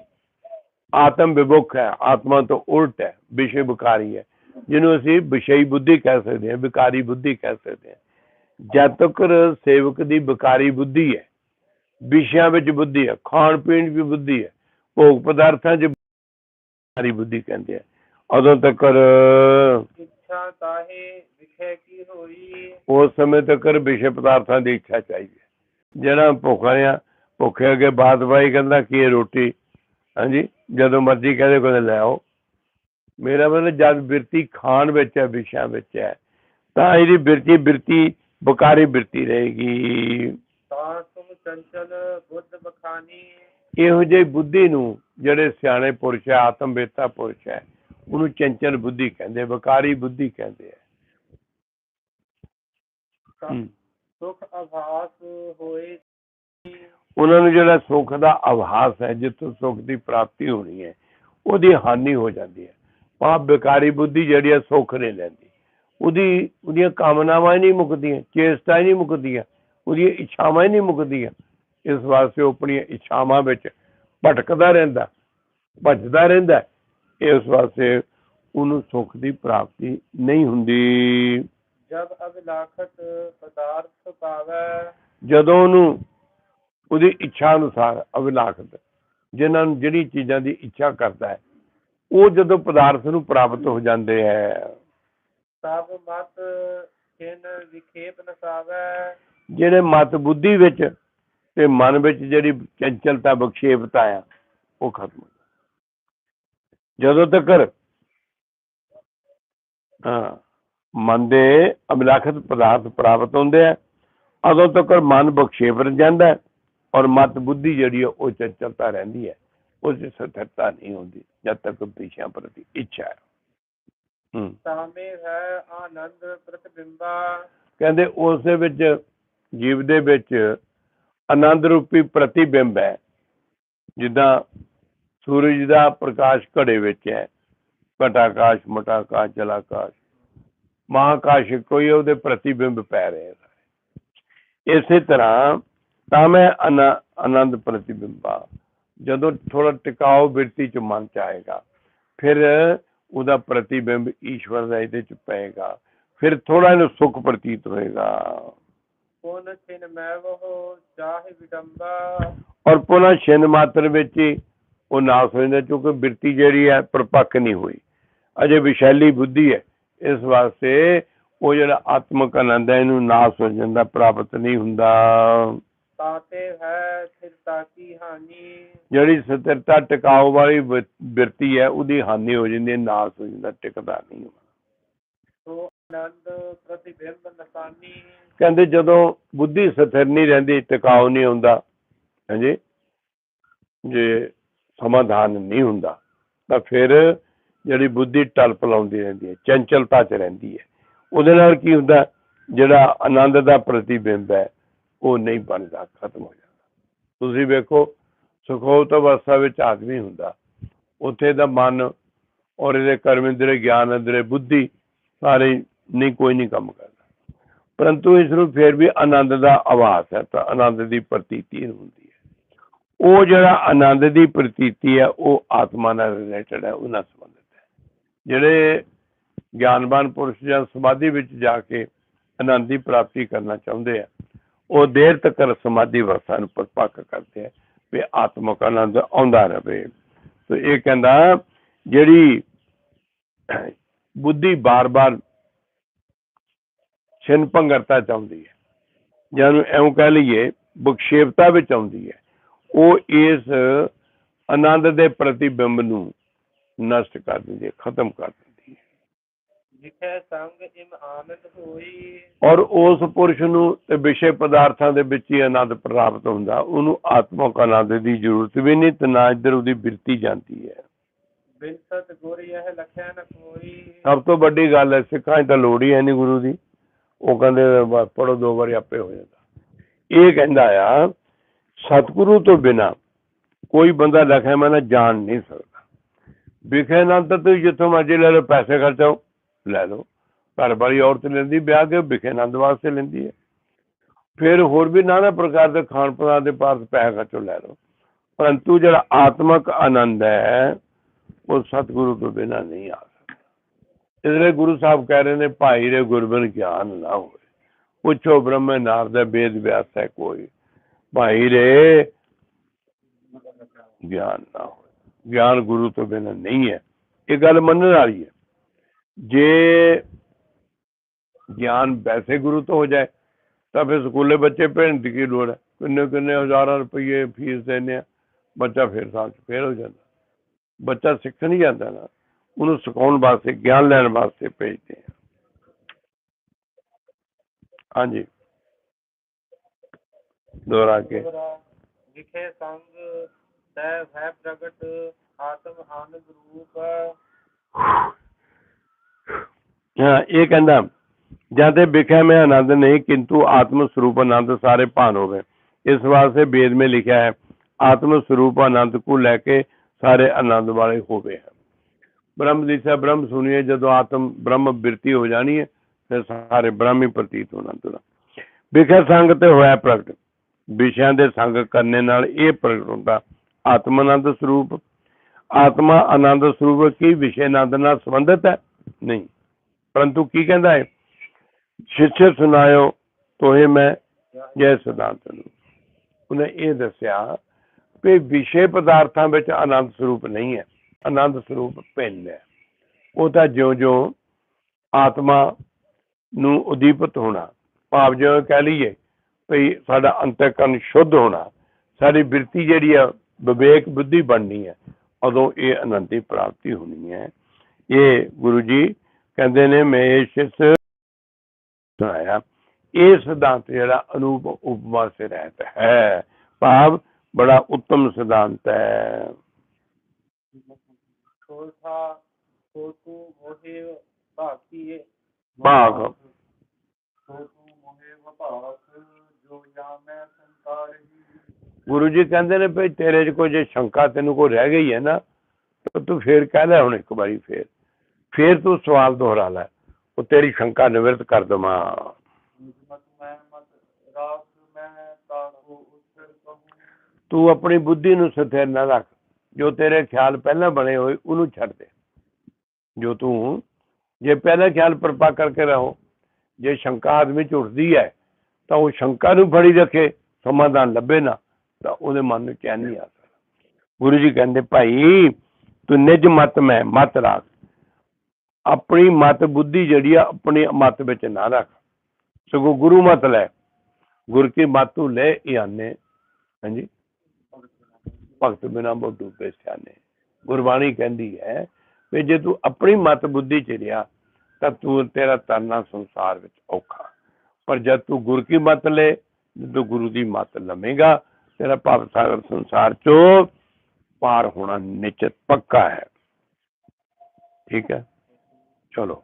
S1: ਆਤਮ ਵਿਭੁਖ ਹੈ, ਆਤਮਾ ਤੋਂ ਉਲਟ ਹੈ ਵਿਸ਼ੇ ਵਿਕਾਰੀ ਹੈ, ਜਿਹਨੂੰ ਅਸੀਂ ਵਿਸ਼ਈ ਬੁੱਧੀ ਕਹਿ ਸਕਦੇ ਹਾਂ, ਵਿਕਾਰੀ ਬੁੱਧੀ ਕਹਿ ਸਕਦੇ ਹਾਂ। ਜਦ ਤੱਕ ਸੇਵਕ ਦੀ ਵਿਕਾਰੀ ਬੁੱਧੀ ਹੈ, ਵਿਸ਼ਿਆਂ ਵਿੱਚ ਬੁੱਧੀ ਹੈ, ਖਾਣ ਪੀਣ ਵੀ ਬੁੱਧੀ ਹੈ, ਭੋਗ ਪਦਾਰਥਾਂ 'ਚ ਵਿਕਾਰੀ ਬੁੱਧੀ ਕਹਿੰਦੇ ਆ। ਉਦੋਂ ਤੱਕ
S2: ਇੱਛਾ ਤਾਹੇ ਵਿਖੇ ਕੀ ਹੋਈ?
S1: ਉਸ ਸਮੇਂ ਤੱਕ ਵਿਸ਼ੇ ਪਦਾਰਥਾਂ ਦੀ ਇੱਛਾ ਚਾਹੀਦੀ ਹੈ। ਜਿਹੜਾ ਭੁੱਖਾ ਆ ਭੁੱਖੇ ਅੱਗੇ ਬਾਤ ਬਾਈ ਕਹਿੰਦਾ ਕੀ ਹੈ ਰੋਟੀ? ਹਾਂਜੀ ਜਦੋਂ ਮਰਜ਼ੀ ਕਹਦੇ ਕੋਈ ਲੈ ਆਓ। ਮੇਰਾ ਮਤਲਬ ਜਦ ਬਿਰਤੀ ਖਾਣ ਵਿੱਚ ਹੈ ਵਿਸ਼ਿਆਂ ਵਿੱਚ ਹੈ ਤਾਂ ਇਹਦੀ ਬਿਰਤੀ ਬਿਰਤੀ ਬੁਕਾਰੀ ਬਿਰਤੀ ਰਹੇਗੀ।
S2: ਤਾਂ ਤੁਮ ਚੰਚਲ ਬੁੱਧ ਬਖਾਨੀ।
S1: ਇਹੋ ਜਿਹੀ ਬੁੱਧੀ ਨੂੰ ਜਿਹੜੇ ਸਿਆਣੇ ਪੁਰਸ਼ ਹੈ ਆਤਮਵੇਤਾ ਪੁਰਸ਼ ਹੈ ਉਹਨੂੰ ਚੰਚਲ ਬੁੱਧੀ ਕਹਿੰਦੇ ਬੁਕਾਰੀ ਬੁੱਧੀ ਕਹਿੰਦੇ ਆ।
S2: ਸੁਖ ਹੋਏ।
S1: ਉਹਨਾਂ ਨੂੰ ਜਿਹੜਾ ਸੁੱਖ ਦਾ ਆਭਾਸ ਹੈ ਜਿੱਥੋਂ ਸੁੱਖ ਦੀ ਪ੍ਰਾਪਤੀ ਹੋਣੀ ਹੈ ਉਹਦੀ ਹਾਨੀ ਹੋ ਜਾਂਦੀ ਹੈ। ਪਾਪ ਵਿਕਾਰੀ ਬੁੱਧੀ ਜਿਹੜੀ ਹੈ ਸੁੱਖ ਨਹੀਂ ਲੈਂਦੀ। ਉਹਦੀ ਉਹਦੀਆਂ ਕਾਮਨਾਵਾਂ ਨਹੀਂ ਮੁੱਕਦੀਆਂ ਚੇਸਟਾਂ ਹੀ ਨਹੀਂ ਮੁੱਕਦੀਆਂ ਉਹਦੀਆਂ ਇੱਛਾਵਾਂ ਨਹੀਂ ਮੁੱਕਦੀਆਂ। ਇਸ ਵਾਸਤੇ ਉਹ ਆਪਣੀਆਂ ਇੱਛਾਵਾਂ ਵਿੱਚ ਭਟਕਦਾ ਰਹਿੰਦਾ ਭੱਜਦਾ ਰਹਿੰਦਾ ਇਸ ਵਾਸਤੇ ਉਹਨੂੰ ਸੁੱਖ ਦੀ ਪ੍ਰਾਪਤੀ ਨਹੀਂ ਹੁੰਦੀ।
S2: ਜਬ ਅਭਿਲਾਖਤ ਪਦਾਰਥ ਪਾਵੈ।
S1: ਜਦੋਂ ਉਹਨੂੰ ਉਹਦੀ ਇੱਛਾ ਅਨੁਸਾਰ ਅਵਿਲਾਖਤ ਜਿਨ੍ਹਾਂ ਨੂੰ ਜਿਹੜੀ ਚੀਜ਼ਾਂ ਦੀ ਇੱਛਾ ਕਰਦਾ ਹੈ ਉਹ ਜਦੋਂ ਪਦਾਰਥ ਨੂੰ ਪ੍ਰਾਪਤ ਹੋ ਜਾਂਦੇ ਹੈ।
S2: ਸਭ ਮਤ ਖਿਨ ਵਿਖੇਪ ਨਸਾਵੈ।
S1: ਜਿਹੜੇ ਮਤ ਬੁੱਧੀ ਵਿੱਚ ਤੇ ਮਨ ਵਿੱਚ ਜਿਹੜੀ ਚੰਚਲਤਾ ਬਖਸ਼ੇਪਤਾ ਆ ਉਹ ਖਤਮ ਹੋ। ਜਾਂਦੀ। ਤੱਕ ਮਨ ਦੇ ਅਭਿਲਾਖਤ ਪਦਾਰਥ ਪ੍ਰਾਪਤ ਹੁੰਦੇ ਆ ਉਦੋਂ ਤੱਕ ਮਨ ਬਖਸ਼ੇਪ ਜਾਂਦਾ ਹੈ ਔਰ ਮਤ ਬੁੱਧੀ ਜਿਹੜੀ ਉਹ ਚੰਚਲਤਾ ਰਹਿੰਦੀ ਹੈ। ਉਸ ਦੀ ਸਥਿਰਤਾ ਨਹੀਂ ਹੁੰਦੀ ਜਦ ਤੱਕ ਵਿਸ਼ਿਆਂ ਪ੍ਰਤੀ ਇੱਛਾ ਹੈ। ਹੂੰ।
S2: ਤਾਮੇ ਹੈ ਆਨੰਦ ਪ੍ਰਤਿਬਿੰਬਾ।
S1: ਕਹਿੰਦੇ ਉਸ ਦੇ ਵਿੱਚ ਜੀਵ ਦੇ ਵਿੱਚ ਆਨੰਦ ਰੂਪੀ ਪ੍ਰਤੀਬਿੰਬ ਹੈ। ਜਿੱਦਾਂ ਸੂਰਜ ਦਾ ਪ੍ਰਕਾਸ਼ ਘੜੇ ਵਿੱਚ ਹੈ। ਘਟਾਕਾਸ਼ ਮਟਾਕਾਸ਼ ਜਲਾਕਾਸ਼। ਮਹਾਕਾਸ਼ ਕੋਈ ਉਹਦੇ ਪ੍ਰਤੀਬਿੰਬ ਪੈ ਰਹੇ ਨੇ ਇਸੇ ਤਰ੍ਹਾਂ ਤਾਂ ਮੈਂ ਆਨ- ਆਨੰਦ ਪ੍ਰਤੀਬਿੰਬਾ ਜਦੋਂ ਥੋੜਾ ਟਿਕਾਓ ਬਿਰਤੀ ਚ ਮਨ ਚ ਆਏਗਾ ਫਿਰ ਉਹਦਾ ਪ੍ਰਤੀਬਿੰਬ ਈਸ਼ਵਰ ਦਾ ਇਹਦੇ ਚ ਪਏਗਾ। ਫਿਰ ਥੋੜਾ ਇਹਨੂੰ ਸੁਖ ਪ੍ਰਤੀਤ ਹੋਏਗਾ।
S2: ਕੋਨ ਛਿਨ ਮੈਂ ਵਹੁ ਚਾਹੇ ਵਿਡੰਬਾ।
S1: ਔਰ ਪੁਨः ਛਿਨ ਮਾਤਰ ਵਿੱਚ ਉਹ ਨਾਸ ਹੋ ਜਾਂਦਾ ਕਿਉਂਕਿ ਬਿਰਤੀ ਜਿਹੜੀ ਹੈ ਪਰਪੱਕ ਨਹੀਂ ਹੋਈ। ਅਜੇ ਵਿਸ਼ੈਲੀ ਬੁੱਧੀ ਹੈ। ਇਸ ਵਾਸਤੇ ਉਹ ਜਿਹੜਾ ਆਤਮਕ ਆਨੰਦ ਹੈ ਇਹਨੂੰ ਨਾਸ ਹੋ ਜਾਂਦਾ ਪ੍ਰਾਪਤ ਨਹੀਂ ਹੁੰਦਾ।
S2: ਤਾਤੇ ਹੈ ਸਥਿਰਤਾ ਕੀ ਹਾਨੀ।
S1: ਜਿਹੜੀ ਸਥਿਰਤਾ ਟਿਕਾਓ ਵਾਲੀ ਬਿਰਤੀ ਹੈ ਉਹਦੀ ਹਾਨੀ ਹੋ ਜਾਂਦੀ ਹੈ ਨਾਸ ਹੋ ਜਾਂਦਾ ਟਿਕਦਾ ਨਹੀਂ
S2: ਸੋ ਆਨੰਦ ਪ੍ਰਤਿਬਿੰਬ ਨਸਾਨੀ।
S1: ਕਹਿੰਦੇ ਜਦੋਂ ਬੁੱਧੀ ਸਥਿਰ ਨਹੀਂ ਰਹਿੰਦੀ ਟਿਕਾਓ ਨਹੀਂ ਹੁੰਦਾ। ਹਾਂਜੀ? ਜੇ ਸਮਾਧਾਨ ਨਹੀਂ ਹੁੰਦਾ, ਤਾਂ ਫਿਰ ਜਿਹੜੀ ਬੁੱਧੀ ਟਲਪ ਲਾਉਂਦੀ ਰਹਿੰਦੀ ਹੈ, ਚੰਚਲਤਾ 'ਚ ਰਹਿੰਦੀ ਹੈ। ਉਹਦੇ ਨਾਲ ਕੀ ਹੁੰਦਾ, ਜਿਹੜਾ ਆਨੰਦ ਦਾ ਪ੍ਰਤੀਬਿੰਬ ਹੈ, ਉਹ ਨਹੀਂ ਬਣਦਾ, ਖਤਮ ਹੋ ਜਾਂਦਾ। ਤੁਸੀਂ ਵੇਖੋ, ਸੁਖੋਤ ਅਵਸਥਾ ਵਿੱਚ ਆਦਮੀ ਹੁੰਦਾ, ਉੱਥੇ ਦਾ ਮਨ ਔਰ ਇਹਦੇ ਕਰਮ ਇੰਦਰੀ, ਗਿਆਨ ਇੰਦਰੀ, ਬੁੱਧੀ ਸਾਰੇ ਨਹੀਂ, ਕੋਈ ਨਹੀਂ ਕੰਮ ਕਰਦਾ। ਪਰੰਤੂ ਇਸ ਨੂੰ ਫਿਰ ਵੀ ਆਨੰਦ ਦਾ ਆਵਾਸ ਹੈ, ਤਾਂ ਆਨੰਦ ਦੀ ਪ੍ਰਤੀਤੀ ਹੁੰਦੀ ਉਹ ਜਿਹੜਾ ਆਨੰਦ ਦੀ ਪ੍ਰਤੀਤੀ ਹੈ, ਉਹ ਆਤਮਾ ਨਾਲ ਰਿਲੇਟਡ ਹੈ, ਉਹਨਾਂ ਸੰਬੰਧਿਤ ਹੈ। ਜਿਹੜੇ ਗਿਆਨਵਾਨ ਪੁਰਸ਼ ਜਾਂ ਸਮਾਧੀ ਵਿੱਚ ਜਾ ਕੇ ਆਨੰਦ ਦੀ ਪ੍ਰਾਪਤੀ ਕਰਨਾ ਚਾਹੁੰਦੇ ਆ, ਉਹ ਦੇਰ ਤੱਕ ਸਮਾਧੀ ਅਵਸਥਾ ਨੂੰ ਪਰਪੱਕ ਕਰਦੇ ਆ ਵੀ ਆਤਮਕ ਆਨੰਦ ਆਉਂਦਾ ਰਹੇ। ਤੇ ਇਹ ਕਹਿੰਦਾ, ਜਿਹੜੀ ਬੁੱਧੀ ਬਾਰ-ਬਾਰ ਛਿਨ ਭੰਗਰਤਾ ਚਾਹੁੰਦੀ ਹੈ ਜਿਹਨੂੰ ਐਉਂ ਕਹਿ ਲਈਏ ਬਖਸ਼ੇਪਤਾ ਵਿੱਚ ਆਉਂਦੀ ਹੈ ਉਹ ਇਸ ਆਨੰਦ ਦੇ ਪ੍ਰਤੀਬਿੰਬ ਨੂੰ ਨਸ਼ਟ ਕਰ ਦਿੰਦੀ ਹੈ ਖਤਮ ਕਰ ਦਿੰਦੀ ਹੈ।
S2: ਜਿਖੇ ਸੰਗ ਇਮ ਆਨੰਦ ਹੋਈ।
S1: ਔਰ ਉਸ ਪੁਰਸ਼ ਨੂੰ ਤੇ ਵਿਸ਼ੇ ਪਦਾਰਥਾਂ ਦੇ ਵਿੱਚ ਹੀ ਆਨੰਦ ਪ੍ਰਾਪਤ ਹੁੰਦਾ ਉਹਨੂੰ ਆਤਮਕ ਆਨੰਦ ਦੀ ਜ਼ਰੂਰਤ ਵੀ ਨਹੀਂ ਤੇ ਨਾ ਇੱਧਰ ਉਹਦੀ ਬਿਰਤੀ ਜਾਂਦੀ ਹੈ।
S2: ਬਿਨ ਸਤ ਗੁਰ ਇਹ ਲਖਿਆ ਨ ਕੋਈ।
S1: ਸਭ ਤੋਂ ਵੱਡੀ ਗੱਲ ਹੈ ਸਿੱਖਾਂ ਤਾਂ ਲੋੜ ਹੀ ਹੈ ਨਹੀਂ ਗੁਰੂ ਦੀ। ਉਹ ਕਹਿੰਦੇ ਪੜੋ ਦੋ ਵਾਰੀ ਆਪੇ ਹੋ ਜਾਂਦਾ। ਇਹ ਕਹਿੰਦਾ ਆ ਸਤਿਗੁਰੂ ਤੋਂ ਬਿਨਾ ਕੋਈ ਬੰਦਾ ਲਖਿਆ ਮੈਂ ਜਾਣ ਨਹੀਂ ਸਕਦਾ। ਵਿਖੇ ਨਾ ਤਾਂ ਤੁਸੀਂ ਜਿੱਥੋਂ ਮਰਜ਼ੀ ਲੈ ਲਓ, ਪੈਸੇ ਖਰਚਾਓ ਲੈ ਲਓ। ਘਰ ਵਾਲੀ ਔਰਤ ਲੈਂਦੀ, ਵਿਆਹ ਕੇ ਵਿਖੇ ਆਨੰਦ ਵਾਸਤੇ ਲੈਂਦੀ ਹੈ। ਫਿਰ ਹੋਰ ਵੀ ਨਾਨਾ ਪ੍ਰਕਾਰ ਦੇ ਖਾਣ ਪੀਣ ਦੇ ਪਾਸ ਪੈਸੇ ਖਰਚੋ, ਲੈ ਲਓ। ਪਰੰਤੂ ਜਿਹੜਾ ਆਤਮਕ ਆਨੰਦ ਹੈ, ਉਹ ਸਤਿਗੁਰੂ ਤੋਂ ਬਿਨਾ ਨਹੀਂ ਆ ਸਕਦਾ। ਇਸ ਲਈ ਗੁਰੂ ਸਾਹਿਬ ਕਹਿ ਰਹੇ ਨੇ, ਭਾਈ ਰੇ ਗੁਰਬਨ ਗਿਆਨ ਨਾ ਹੋਵੇ। ਪੁੱਛੋ ਬ੍ਰਹਮ ਨਾਰਦ ਵੇਦ ਵਿਆਸ ਹੈ ਕੋਈ। ਭਾਈ ਰੇ, ਗਿਆਨ ਨਾ ਹੋਏ। ਗਿਆਨ ਗੁਰੂ ਤੋਂ ਬਿਨਾਂ ਨਹੀਂ ਹੈ। ਇਹ ਗੱਲ ਮੰਨਣ ਵਾਲੀ ਹੈ। ਜੇ ਗਿਆਨ ਵੈਸੇ ਗੁਰੂ ਤੋਂ ਹੋ ਜਾਏ, ਤਾਂ ਫਿਰ ਸਕੂਲੇ ਬੱਚੇ ਭੇਜਣ ਦੀ ਕੀ ਲੋੜ ਹੈ? ਕਿੰਨੇ ਕਿੰਨੇ ਹਜ਼ਾਰਾਂ ਰੁਪਏ ਫੀਸ ਦੇਣੇ ਆ, ਬੱਚਾ ਫਿਰ ਸਾਲ ਚ ਫੇਲ ਹੋ ਜਾਂਦਾ। ਬੱਚਾ ਸਿੱਖ ਨਹੀਂ ਜਾਂਦਾ ਨਾ, ਉਹਨੂੰ ਸਿਖਾਉਣ ਵਾਸਤੇ, ਗਿਆਨ ਲੈਣ ਵਾਸਤੇ ਭੇਜਦੇ ਆ। ਹਾਂਜੀ। ਦੁਹਰਾ ਕੇ
S2: ਵਿਖੇ ਸੰਗ ਤੈ ਹੈ ਪ੍ਰਗਟ ਆਤਮ ਆਨੰਦ ਰੂਪ
S1: ਹਾਂ ਇਹ ਕਹਿੰਦਾ ਜਦ ਵਿਖੇ ਮੈਂ ਆਨੰਦ ਨਹੀਂ ਕਿੰਤੂ ਆਤਮ ਸਰੂਪ ਆਨੰਦ ਸਾਰੇ ਭਾਨ ਹੋਵੇ ਇਸ ਵਾਸਤੇ ਵੇਦ में ਲਿਖਿਆ ਹੈ ਆਤਮ ਸਰੂਪ ਆਨੰਦ को ਲੈ ਕੇ ਸਾਰੇ ਆਨੰਦ ਵਾਲੇ ਹੋਵੇ ਹੈ ਬ੍ਰਹਮ ਦਿਸ਼ਾ ਬ੍ਰਹਮ ਸੁਣੀਏ ਜਦੋਂ ਆਤਮ ਬ੍ਰਹਮ ਬਿਰਤੀ ਹੋ ਜਾਣੀ ਹੈ ਫਿਰ ਸਾਰੇ ਬ੍ਰਹਮ ਹੀ ਪ੍ਰਤੀਤ ਹੋਣਾ ਤੁਰਾ ਵਿਖੇ ਸੰਗ ਤੇ ਹੋਇਆ ਪ੍ਰਗਟ ਵਿਸ਼ਿਆਂ ਦੇ ਸੰਗ ਕਰਨੇ ਨਾਲ ਇਹ ਪ੍ਰਗਟ ਹੁੰਦਾ। ਆਤਮ ਆਨੰਦ ਸਰੂਪ, ਆਤਮਾ ਆਨੰਦ ਸਰੂਪ ਕੀ ਵਿਸ਼ੇ ਆਨੰਦ ਨਾਲ ਸੰਬੰਧਿਤ ਹੈ? ਨਹੀਂ। ਪਰੰਤੂ ਕੀ ਕਹਿੰਦਾ ਹੈ? ਸ਼ਿਸ਼ੇ ਸੁਨਾਇਓ, ਤੋਹੇ ਮੈਂ, ਜੈ ਸਿਧਾਂਤ ਨੂੰ। ਉਹਨੇ ਇਹ ਦੱਸਿਆ ਕਿ ਵਿਸ਼ੇ ਪਦਾਰਥਾਂ ਵਿੱਚ ਆਨੰਦ ਸਰੂਪ ਨਹੀਂ ਹੈ। ਆਨੰਦ ਸਰੂਪ ਭਿੰਨ ਹੈ। ਉਹ ਤਾਂ ਜਿਉਂ-ਜਿਉਂ ਆਤਮਾ ਨੂੰ ਉਦੀਪਤ ਹੋਣਾ। ਭਾਵ ਜਿਵੇਂ ਕਹਿ ਲਈਏ ਭਈ ਸਾਡਾ ਅੰਤਕਰਨ ਸ਼ੁੱਧ ਹੋਣਾ। ਸਾਡੀ ਬਿਰਤੀ ਜਿਹੜੀ ਆ ਵਿਵੇਕ ਬੁੱਧੀ ਬਣਨੀ ਹੈ ਉਦੋਂ ਇਹ ਆਨੰਦ ਦੀ ਪ੍ਰਾਪਤੀ ਹੋਣੀ ਹੈ ਇਹ ਗੁਰੂ ਜੀ ਕਹਿੰਦੇ ਨੇ ਮੈਂ ਸੁਣਾਇਆ ਇਹ ਸਿਧਾਂਤ ਜਿਹੜਾ ਅਨੂਪ ਉਪਮਾ ਸੇ ਰਹਿਤ ਹੈ। ਭਾਵ ਬੜਾ ਉੱਤਮ ਸਿਧਾਂਤ ਹੈ।
S2: ਛੋਟਾ ਛੋਟੂ ਮੋਹਿ ਭਾਕੀ
S1: ਭਾਗ।
S2: ਛੋਟੂ ਮੋਹਿ ਹੀ
S1: ਗੁਰੂ ਜੀ ਕਹਿੰਦੇ ਨੇ ਭਈ ਤੇਰੇ 'ਚ ਕੋਈ ਜੇ ਸ਼ੰਕਾ ਤੈਨੂੰ ਕੋਈ ਰਹਿ ਗਈ ਹੈ ਨਾ, ਤਾਂ ਤੂੰ ਫੇਰ ਕਹਿ ਲੈ ਹੁਣ ਇੱਕ ਵਾਰੀ ਫੇਰ। ਫੇਰ ਤੂੰ ਸਵਾਲ ਦੁਹਰਾ ਲੈ, ਉਹ ਤੇਰੀ ਸ਼ੰਕਾ ਨਿਵਰਤ ਕਰ ਦਵਾਂ। ਤੂੰ ਆਪਣੀ ਬੁੱਧੀ ਨੂੰ ਸਥਿਰ ਨਾ ਰੱਖ, ਜੋ ਤੇਰੇ ਖਿਆਲ ਪਹਿਲਾਂ ਬਣੇ ਹੋਏ ਉਹਨੂੰ ਛੱਡ ਦੇ। ਜੋ ਤੂੰ, ਜੇ ਪਹਿਲਾ ਖਿਆਲ ਪਰਪਾ ਕਰਕੇ ਰਹੋ, ਜੇ ਸ਼ੰਕਾ ਆਦਮੀ ਚ ਉੱਠਦੀ ਹੈ ਤਾਂ ਉਹ ਸ਼ੰਕਾ ਨੂੰ ਫੜੀ ਰੱਖੇ, ਸਮਾਧਾਨ ਲੱਭੇ ਨਾ, ਤਾਂ ਉਹਦੇ ਮਨ ਨੂੰ ਚੈਨ ਨਹੀਂ ਆ ਸਕਦਾ। ਗੁਰੂ ਜੀ ਕਹਿੰਦੇ, ਭਾਈ, ਤੂੰ ਨਿਜ ਮਤ ਮੈਂ ਮਤ ਰੱਖ। ਆਪਣੀ ਮਤ ਬੁੱਧੀ ਜਿਹੜੀ ਆ, ਆਪਣੀ ਮਤ ਵਿੱਚ ਨਾ ਰੱਖ। ਸਗੋਂ ਗੁਰੂ ਮਤ ਲੈ। ਗੁਰ ਕੀ ਮਤ ਲੈ ਇਹ ਆਨੇ ਹਾਂਜੀ? ਭਗਤ ਬਿਨਾ ਬਹੁ ਡੂਬੇ ਸਿਆਣੇ ਗੁਰਬਾਣੀ ਕਹਿੰਦੀ ਹੈ ਵੀ ਜੇ ਤੂੰ ਆਪਣੀ ਮਤ ਬੁੱਧੀ ਚ ਰਿਹਾ ਤਾਂ ਤੂੰ ਤੇਰਾ ਤਰਨਾ ਸੰਸਾਰ ਵਿੱਚ ਔਖਾ। ਪਰ ਜਦ ਤੂੰ ਗੁਰ ਕੀ ਮਤ ਲੈ, ਜਦੋਂ ਗੁਰੂ ਦੀ ਮਤ ਲਵੇਂਗਾ, ਤੇਰਾ ਭਵ ਸਾਗਰ ਸੰਸਾਰ ਚੋਂ ਪਾਰ ਹੋਣਾ ਨਿਸ਼ਚਿਤ ਪੱਕਾ ਹੈ। ਠੀਕ ਹੈ? ਚਲੋ।